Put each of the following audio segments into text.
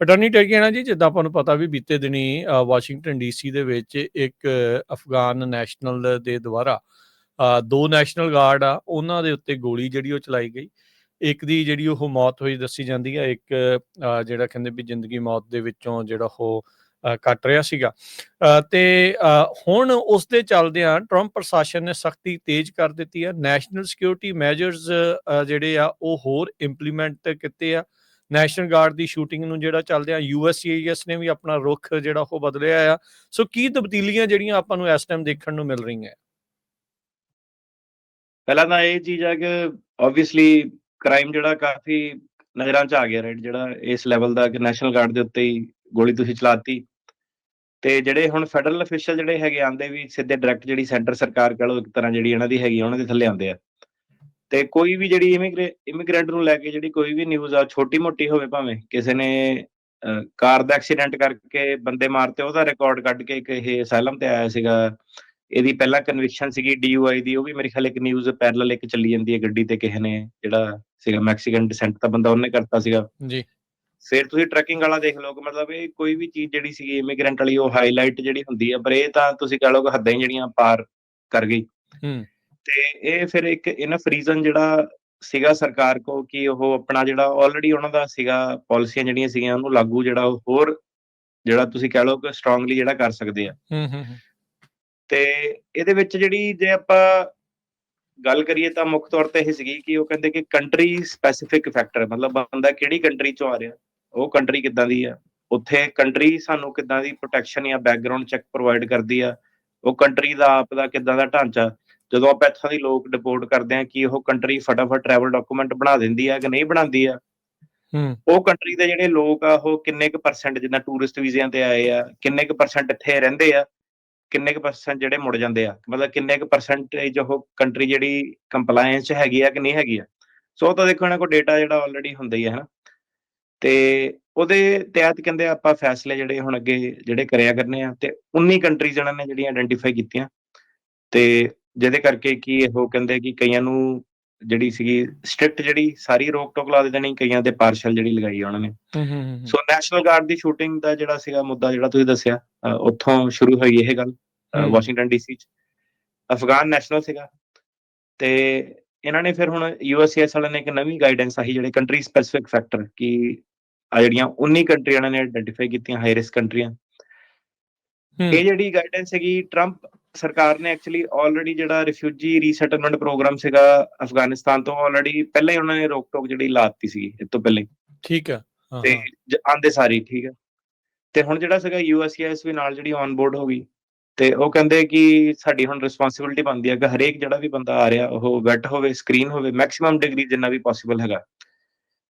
Attorney ਟਰਕੀਆਣਾ ਜੀ ਜਿੱਦਾਂ ਆਪਾਂ ਨੂੰ ਪਤਾ ਵੀ ਬੀਤੇ ਦਿਨੀ ਅ, ਵਾਸ਼ਿੰਗਟਨ ਡੀਸੀ ਦੇ ਵਿੱਚ ਇੱਕ ਅਫਗਾਨ ਨੈਸ਼ਨਲ ਦੇ ਦੁਆਰਾ ਦੋ ਨੈਸ਼ਨਲ ਗਾਰਡ ਆ ਉਹਨਾਂ ਦੇ ਉੱਤੇ ਗੋਲੀ ਜਿਹੜੀ ਉਹ ਚਲਾਈ ਗਈ। ਇੱਕ ਦੀ ਜਿਹੜੀ ਉਹ ਮੌਤ ਹੋਈ ਦੱਸੀ ਜਾਂਦੀ ਆ ਇੱਕ ਜਿਹੜਾ ਕਹਿੰਦੇ ਵੀ ਜ਼ਿੰਦਗੀ ਮੌਤ ਦੇ ਵਿੱਚੋਂ ਜਿਹੜਾ ਉਹ ਕੱਟ ਰਿਹਾ ਸੀਗਾ। ਅ, ਤੇ ਹੁਣ ਉਸ ਦੇ ਚੱਲਦਿਆਂ ਟਰੰਪ ਪ੍ਰਸ਼ਾਸਨ ਨੇ ਸਖਤੀ ਤੇਜ਼ ਕਰ ਦਿੱਤੀ ਆ। ਨੈਸ਼ਨਲ ਸਿਕਿਉਰਿਟੀ ਮੈਜਰਸ ਜਿਹੜੇ ਆ ਉਹ ਹੋਰ ਇੰਪਲੀਮੈਂਟ ਕੀਤੇ ਆ। ਨੈਸ਼ਨਲ ਗਾਰਡ ਦੀ ਸ਼ੂਟਿੰਗ ਨੂੰ ਜਿਹੜਾ ਚੱਲਦੇ ਆ ਨੇ ਵੀ ਆਪਣਾ ਰੁਖ ਜਿਹੜਾ ਉਹ ਬਦਲਿਆ ਆ। ਸੋ ਕੀ ਤਬਦੀਲੀਆਂ ਜਿਹੜੀਆਂ ਆਪਾਂ ਨੂੰ ਇਸ ਟਾਈਮ ਦੇਖਣ ਨੂੰ ਮਿਲ ਰਹੀਆਂ? ਪਹਿਲਾਂ ਤਾਂ ਇਹ ਚੀਜ਼ ਆ ਕਿ ਆਬਵੀਅਸਲੀ ਕ੍ਰਾਈਮ ਜਿਹੜਾ ਕਾਫੀ ਨਜ਼ਰਾਂ 'ਚ ਆ ਗਿਆ ਰਾਈਟ ਜਿਹੜਾ ਇਸ ਲੈਵਲ ਦਾ ਕਿ ਨੈਸ਼ਨਲ ਗਾਰਡ ਦੇ ਉੱਤੇ ਹੀ ਗੋਲੀ ਤੁਸੀਂ ਚਲਾਤੀ। ਤੇ ਜਿਹੜੇ ਹੁਣ ਫੈਡਰਲ ਅਫੀਸ਼ੀਅਲ ਜਿਹੜੇ ਹੈਗੇ ਆਂਦੇ ਵੀ ਸਿੱਧੇ ਡਾਇਰੈਕਟ ਜਿਹੜੀ ਸੈਂਟਰ ਸਰਕਾਰ ਕਹ ਇੱਕ ਤਰ੍ਹਾਂ ਜਿਹੜੀ ਇਹਨਾਂ ਦੀ ਹੈਗੀ ਆ, ਉਹਨਾਂ ਦੇ ਥੱਲੇ ਆਉਂਦੇ ਆ। ਤੇ ਕੋਈ ਵੀ ਜਿਹੜੀ ਇਮੀਗ੍ਰੈਂਟ ਨੂੰ ਲੈ ਕੇ ਜਿਹੜੀ ਕੋਈ ਵੀ ਨਿਊਜ਼ ਆ ਛੋਟੀ ਮੋਟੀ ਹੋਵੇ ਭਾਵੇਂ ਕਿਸੇ ਨੇ ਕਾਰ ਦਾ ਐਕਸੀਡੈਂਟ ਕਰਕੇ ਬੰਦੇ ਮਾਰਤੇ ਉਹਦਾ ਰਿਕਾਰਡ ਕੱਢ ਕੇ ਇੱਕ ਇਹ ਅਸਾਈਲਮ ਤੇ ਆਇਆ ਸੀਗਾ। ਇਹਦੀ ਪਹਿਲਾਂ ਕਨਵਿਕਸ਼ਨ ਸੀਗੀ ਡੀਯੂਆਈ ਦੀ ਉਹ ਵੀ ਮੇਰੇ ਖਿਆਲ ਇੱਕ ਨਿਊਜ਼ ਪੈਰਲਲ ਇੱਕ ਚੱਲੀ ਜਾਂਦੀ ਹੈ ਗੱਡੀ ਤੇ ਕਿਸੇ ਨੇ ਜਿਹੜਾ ਸੀਗਾ ਮੈਕਸੀਕਨ ਡਿਸੈਂਟ ਦਾ ਬੰਦਾ ਉਹਨੇ ਕਰਤਾ ਸੀਗਾ। ਜੀ। ਫਿਰ ਤੁਸੀਂ ਟਰੈਕਿੰਗ ਵਾਲਾ ਦੇਖ ਲਓ ਕਿ ਮਤਲਬ ਇਹ ਕੋਈ ਵੀ ਚੀਜ਼ ਜਿਹੜੀ ਸੀਗੀ ਇਮੀਗ੍ਰੈਂਟ ਵਾਲੀ ਉਹ ਹਾਈਲਾਈਟ ਜਿਹੜੀ ਹੁੰਦੀ ਆ ਪਰ ਇਹ ਤਾਂ ਤੁਸੀਂ ਕਹ ਲਓ ਕਿ ਹੱਦਾਂ ਹੀ ਜਿਹੜੀਆਂ ਪਾਰ ਕਰ ਗਈ। ਹੂੰ। ਤੇ ਇਹ ਫਿਰ ਇੱਕ ਇਨਫ ਰੀਜ਼ਨ ਜਿਹੜਾ ਸੀਗਾ ਸਰਕਾਰ ਕੋ ਕਿ ਉਹ ਆਪਣਾ ਜਿਹੜਾ ਆਲਰੇਡੀ ਉਹਨਾਂ ਦਾ ਸੀਗਾ ਪਾਲਿਸੀਆਂ ਜਿਹੜੀਆਂ ਸੀਗੀਆਂ ਉਹਨੂੰ ਲਾਗੂ ਜਿਹੜਾ ਉਹ ਹੋਰ ਜਿਹੜਾ ਤੁਸੀਂ ਕਹ ਲਓ ਕਿ ਸਟਰੋਂਗਲੀ ਜਿਹੜਾ ਕਰ ਸਕਦੇ ਆ। ਹੂੰ ਹੂੰ ਹੂੰ, ਤੇ ਇਹਦੇ ਵਿੱਚ ਜਿਹੜੀ ਜੇ ਆਪਾਂ ਗੱਲ ਕਰੀਏ ਤਾਂ ਮੁੱਖ ਤੌਰ ਤੇ ਇਹ ਸੀਗੀ ਕਿ ਉਹ ਕਹਿੰਦੇ ਕਿ ਕੰਟਰੀ ਸਪੈਸੀਫਿਕ ਫੈਕਟਰ ਮਤਲਬ ਬੰਦਾ ਕਿਹੜੀ ਕੰਟਰੀ ਚੋਂ ਆ ਰਿਹਾ ਉਹ ਕੰਟਰੀ ਕਿੱਦਾਂ ਦੀ ਆ ਉੱਥੇ ਕੰਟਰੀ ਸਾਨੂੰ ਕਿੱਦਾਂ ਦੀ ਪ੍ਰੋਟੈਕਸ਼ਨ ਜਾਂ ਬੈਕਗ੍ਰਾਉਂਡ ਚੈੱਕ ਪ੍ਰੋਵਾਈਡ ਕਰਦੀ ਆ ਉਹ ਕੰਟਰੀ ਦਾ ਆਪ ਦਾ ਕਿੱਦਾਂ ਦਾ ਢਾਂਚਾ ਜਦੋਂ ਆਪਾਂ ਇੱਥੋਂ ਦੀ ਲੋਕ ਡਿਪੋਰਟ ਕਰਦੇ ਆ ਕਿ ਉਹ ਕੰਟਰੀ ਫਟਾਫਟ ਟਰੈਵਲ ਡਾਕੂਮੈਂਟ ਬਣਾ ਦਿੰਦੀ ਆ ਕਿ ਨਹੀਂ ਬਣਾਉਂਦੀ ਆ ਹੂੰ। ਉਹ ਕੰਟਰੀ ਦੇ ਜਿਹੜੇ ਲੋਕ ਆ ਉਹ ਕਿੰਨੇ ਕੁ ਪਰਸੈਂਟ ਜਿੱਦਾਂ ਟੂਰਿਸਟ ਵੀਜ਼ਿਆਂ ਤੇ ਆਏ ਆ ਕਿੰਨੇ ਕੁ ਪਰਸੈਂਟ ਇੱਥੇ ਰਹਿੰਦੇ ਆ ਕਿੰਨੇ ਕੁ ਪਰਸੈਂਟ ਜਿਹੜੇ ਮੁੜ ਜਾਂਦੇ ਆ ਮਤਲਬ ਕਿੰਨੇ ਕੁ ਪਰਸੈਂਟੇਜ ਉਹ ਕੰਟਰੀ ਜਿਹੜੀ ਕੰਪਲਾਈਂਸ ਚ ਹੈਗੀ ਆ ਕਿ ਨਹੀਂ ਹੈਗੀ ਆ। ਸੋ ਉਹ ਤਾਂ ਦੇਖੋ ਇਹਨਾਂ ਕੋਲ ਡੇਟਾ ਜਿਹੜਾ ਆਲਰੇਡੀ ਹੁੰਦਾ ਹੀ ਹੈ ਹਨਾ। ਤੇ ਉਹਦੇ ਤਹਿਤ ਕਹਿੰਦੇ ਆਪਾਂ ਫੈਸਲੇ ਜਿਹੜੇ ਹੁਣ ਅੱਗੇ ਜਿਹੜੇ ਕਰਿਆ ਕਰਨੇ ਆ ਤੇ 19 ਕੰਟਰੀਜ਼ ਇਹਨਾਂ ਨੇ ਜਿਹੜੀਆਂ ਆਇਡੈਂਟੀਫਾਈ ਕੀਤੀਆਂ। ਤੇ ਜਿਹਦੇ ਕਰਕੇ ਕੀ ਉਹ ਕਹਿੰਦੇ ਕਿ ਕਈਆਂ ਨੂੰ ਜਿਹੜੀ ਸੀਗੀ ਸਟ੍ਰਿਕਟ ਜਿਹੜੀ ਸਾਰੀ ਰੋਕ ਟੋਕ ਲਾ ਦੇ ਦੇਣੀ ਕਈਆਂ ਤੇ ਪਾਰਸ਼ਲ ਜਿਹੜੀ ਲਗਾਈ ਉਹਨਾਂ ਨੇ। ਸੋ ਨੈਸ਼ਨਲ ਗਾਰਡ ਦੀ ਸ਼ੂਟਿੰਗ ਦਾ ਜਿਹੜਾ ਸੀਗਾ ਮੁੱਦਾ ਜਿਹੜਾ ਤੁਸੀਂ ਦੱਸਿਆ ਉੱਥੋਂ ਸ਼ੁਰੂ ਹੋਈ ਇਹ ਗੱਲ। ਵਾਸ਼ਿੰਗਟਨ ਡੀਸੀ ਚ। ਅਫਗਾਨ ਨੈਸ਼ਨਲ ਸੀਗਾ। ਤੇ ਇਹਨਾਂ ਨੇ ਫਿਰ ਹੁਣ ਯੂਐਸਏਐਸ ਵਾਲਿਆਂ ਨੇ ਇੱਕ ਨਵੀਂ ਗਾਈਡੈਂਸ ਆਹੀ ਜਿਹੜੇ ਕੰਟਰੀ ਸਪੈਸੀਫਿਕ ਫੈਕਟਰ ਕਿ ਆ ਜਿਹੜੀਆਂ 19 ਕੰਟਰੀਆਂ ਨੇ ਆਇਡੈਂਟੀਫਾਈ ਕੀਤੀਆਂ ਹਾਈ ਰਿਸਕ ਕੰਟਰੀਆਂ ਇਹ ਜਿਹੜੀ ਗਾਈਡੈਂਸ ਹੈਗੀ ਟਰੰਪ ਸਰਕਾਰ ਨੇ ਐਕਚੁਅਲੀ ਆਲਰੇਡੀ ਜਿਹੜਾ ਰਿਫਿਊਜੀ ਰੀਸੈਟਲਮੈਂਟ ਪ੍ਰੋਗਰਾਮ ਸੀਗਾ ਅਫਗਾਨਿਸਤਾਨ ਤੋਂ ਆਲਰੇਡੀ ਪਹਿਲਾਂ ਹੀ ਉਹਨਾਂ ਨੇ ਰੋਕ ਟੋਕ ਜਿਹੜੀ ਲਾਤੀ ਸੀਗੀ ਇਸ ਤੋਂ ਪਹਿਲਾਂ ਠੀਕ ਆ ਤੇ ਆਂਦੇ ਸਾਰੀ ਠੀਕ ਹੈ। ਤੇ ਹੁਣ ਜਿਹੜਾ ਸੀਗਾ ਯੂਐਸਸੀਐਸ ਵੀ ਨਾਲ ਜਿਹੜੀ ਔਨ ਬੋਰਡ ਹੋ ਗਈ ਤੇ ਉਹ ਕਹਿੰਦੇ ਕਿ ਸਾਡੀ ਹੁਣ ਰਿਸਪਾਂਸਿਬਿਲਟੀ ਬਣਦੀ ਹੈ ਕਿ ਹਰੇਕ ਜਿਹੜਾ ਵੀ ਬੰਦਾ ਆ ਰਿਹਾ ਉਹ ਵੈਟ ਹੋਵੇ ਸਕਰੀਨ ਹੋਵੇ ਮੈਕਸਿਮਮ ਡਿਗਰੀ ਜਿੰਨਾ ਵੀ ਪੋਸੀਬਲ ਹੈਗਾ।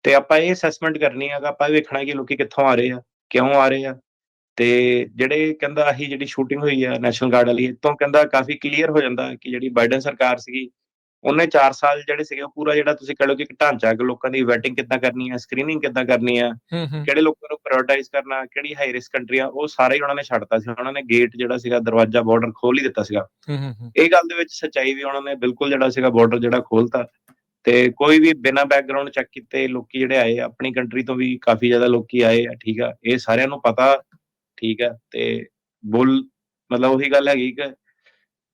ਤੇ ਆਪਾਂ ਇਹ ਅਸੈਸਮੈਂਟ ਕਰਨੀ ਹੈਗਾ ਆਪਾਂ ਇਹ ਵੇਖਣਾ ਕਿ ਲੋਕੀ ਕਿੱਥੋਂ ਆ ਰਹੇ ਆ ਕਿਉਂ ਆ ਰਹੇ ਆ ਤੇ ਜਿਹੜੇ ਕਹਿੰਦਾ ਆਹੀ ਜਿਹੜੀ ਸ਼ੂਟਿੰਗ ਹੋਈ ਆ ਨੈਸ਼ਨਲ ਗਾਰਡ ਵਾਲੀ ਤੋਂ ਕਹਿੰਦਾ ਕਾਫੀ ਕਲੀਅਰ ਹੋ ਜਾਂਦਾ ਕਿ ਜਿਹੜੀ ਬਾਈਡਨ ਸਰਕਾਰ ਸੀਗੀ ਉਹਨੇ 4 ਸਾਲ ਜਿਹੜੇ ਸੀਗੇ ਉਹ ਪੂਰਾ ਜਿਹੜਾ ਤੁਸੀਂ ਕਹ ਕਿ ਢਾਂਚਾ ਕਿ ਲੋਕਾਂ ਦੀ ਵੈਟਿੰਗ ਕਿੱਦਾਂ ਕਰਨੀ ਹੈ ਸਕਰੀਨਿੰਗ ਕਿੱਦਾਂ ਕਰਨੀ ਹੂੰ ਕਿਹੜੇ ਲੋਕਾਂ ਨੂੰ ਪ੍ਰਾਇੋਰਟਾਈਜ਼ ਕਰਨਾ ਕਿਹੜੀ ਹਾਈ ਰਿਸਕ ਕੰਟਰੀ ਆ ਉਹ ਸਾਰਾ ਹੀ ਉਹਨਾਂ ਨੇ ਛੱਡਤਾ ਸੀ ਉਹਨਾਂ ਨੇ ਗੇਟ ਜਿਹੜਾ ਸੀਗਾ ਦਰਵਾਜ਼ਾ ਬਾਰਡਰ ਖੋਲ ਹੀ ਦਿੱਤਾ ਸੀਗਾ। ਇਹ ਗੱਲ ਦੇ ਵਿੱਚ ਸੱਚਾਈ ਵੀ ਉਹਨਾਂ ਨੇ ਬਿਲਕੁਲ ਜਿਹੜਾ ਸੀਗਾ ਬਾਰਡਰ ਜਿਹੜਾ ਖੋਲਤਾ ਤੇ ਕੋਈ ਵੀ ਬਿਨਾਂ ਬੈਕਗ੍ਰਾਉਂਡ ਚੈੱਕ ਕੀਤੇ ਲੋਕੀ ਜਿਹੜੇ ਆਏ ਆ, ਆਪਣੀ ਕੰਟਰੀ ਤੋਂ ਵੀ ਕਾਫੀ ਜ਼ਿਆਦਾ ਲੋਕੀ ਆਏ ਆ ਠੀਕ ਆ ਇਹ ਸਾਰਿਆਂ ਨੂੰ ਪਤਾ ਠੀਕ ਆ ਤੇ ਬੁੱਲ ਮਤਲਬ ਉਹੀ ਗੱਲ ਹੈਗੀ ਕਿ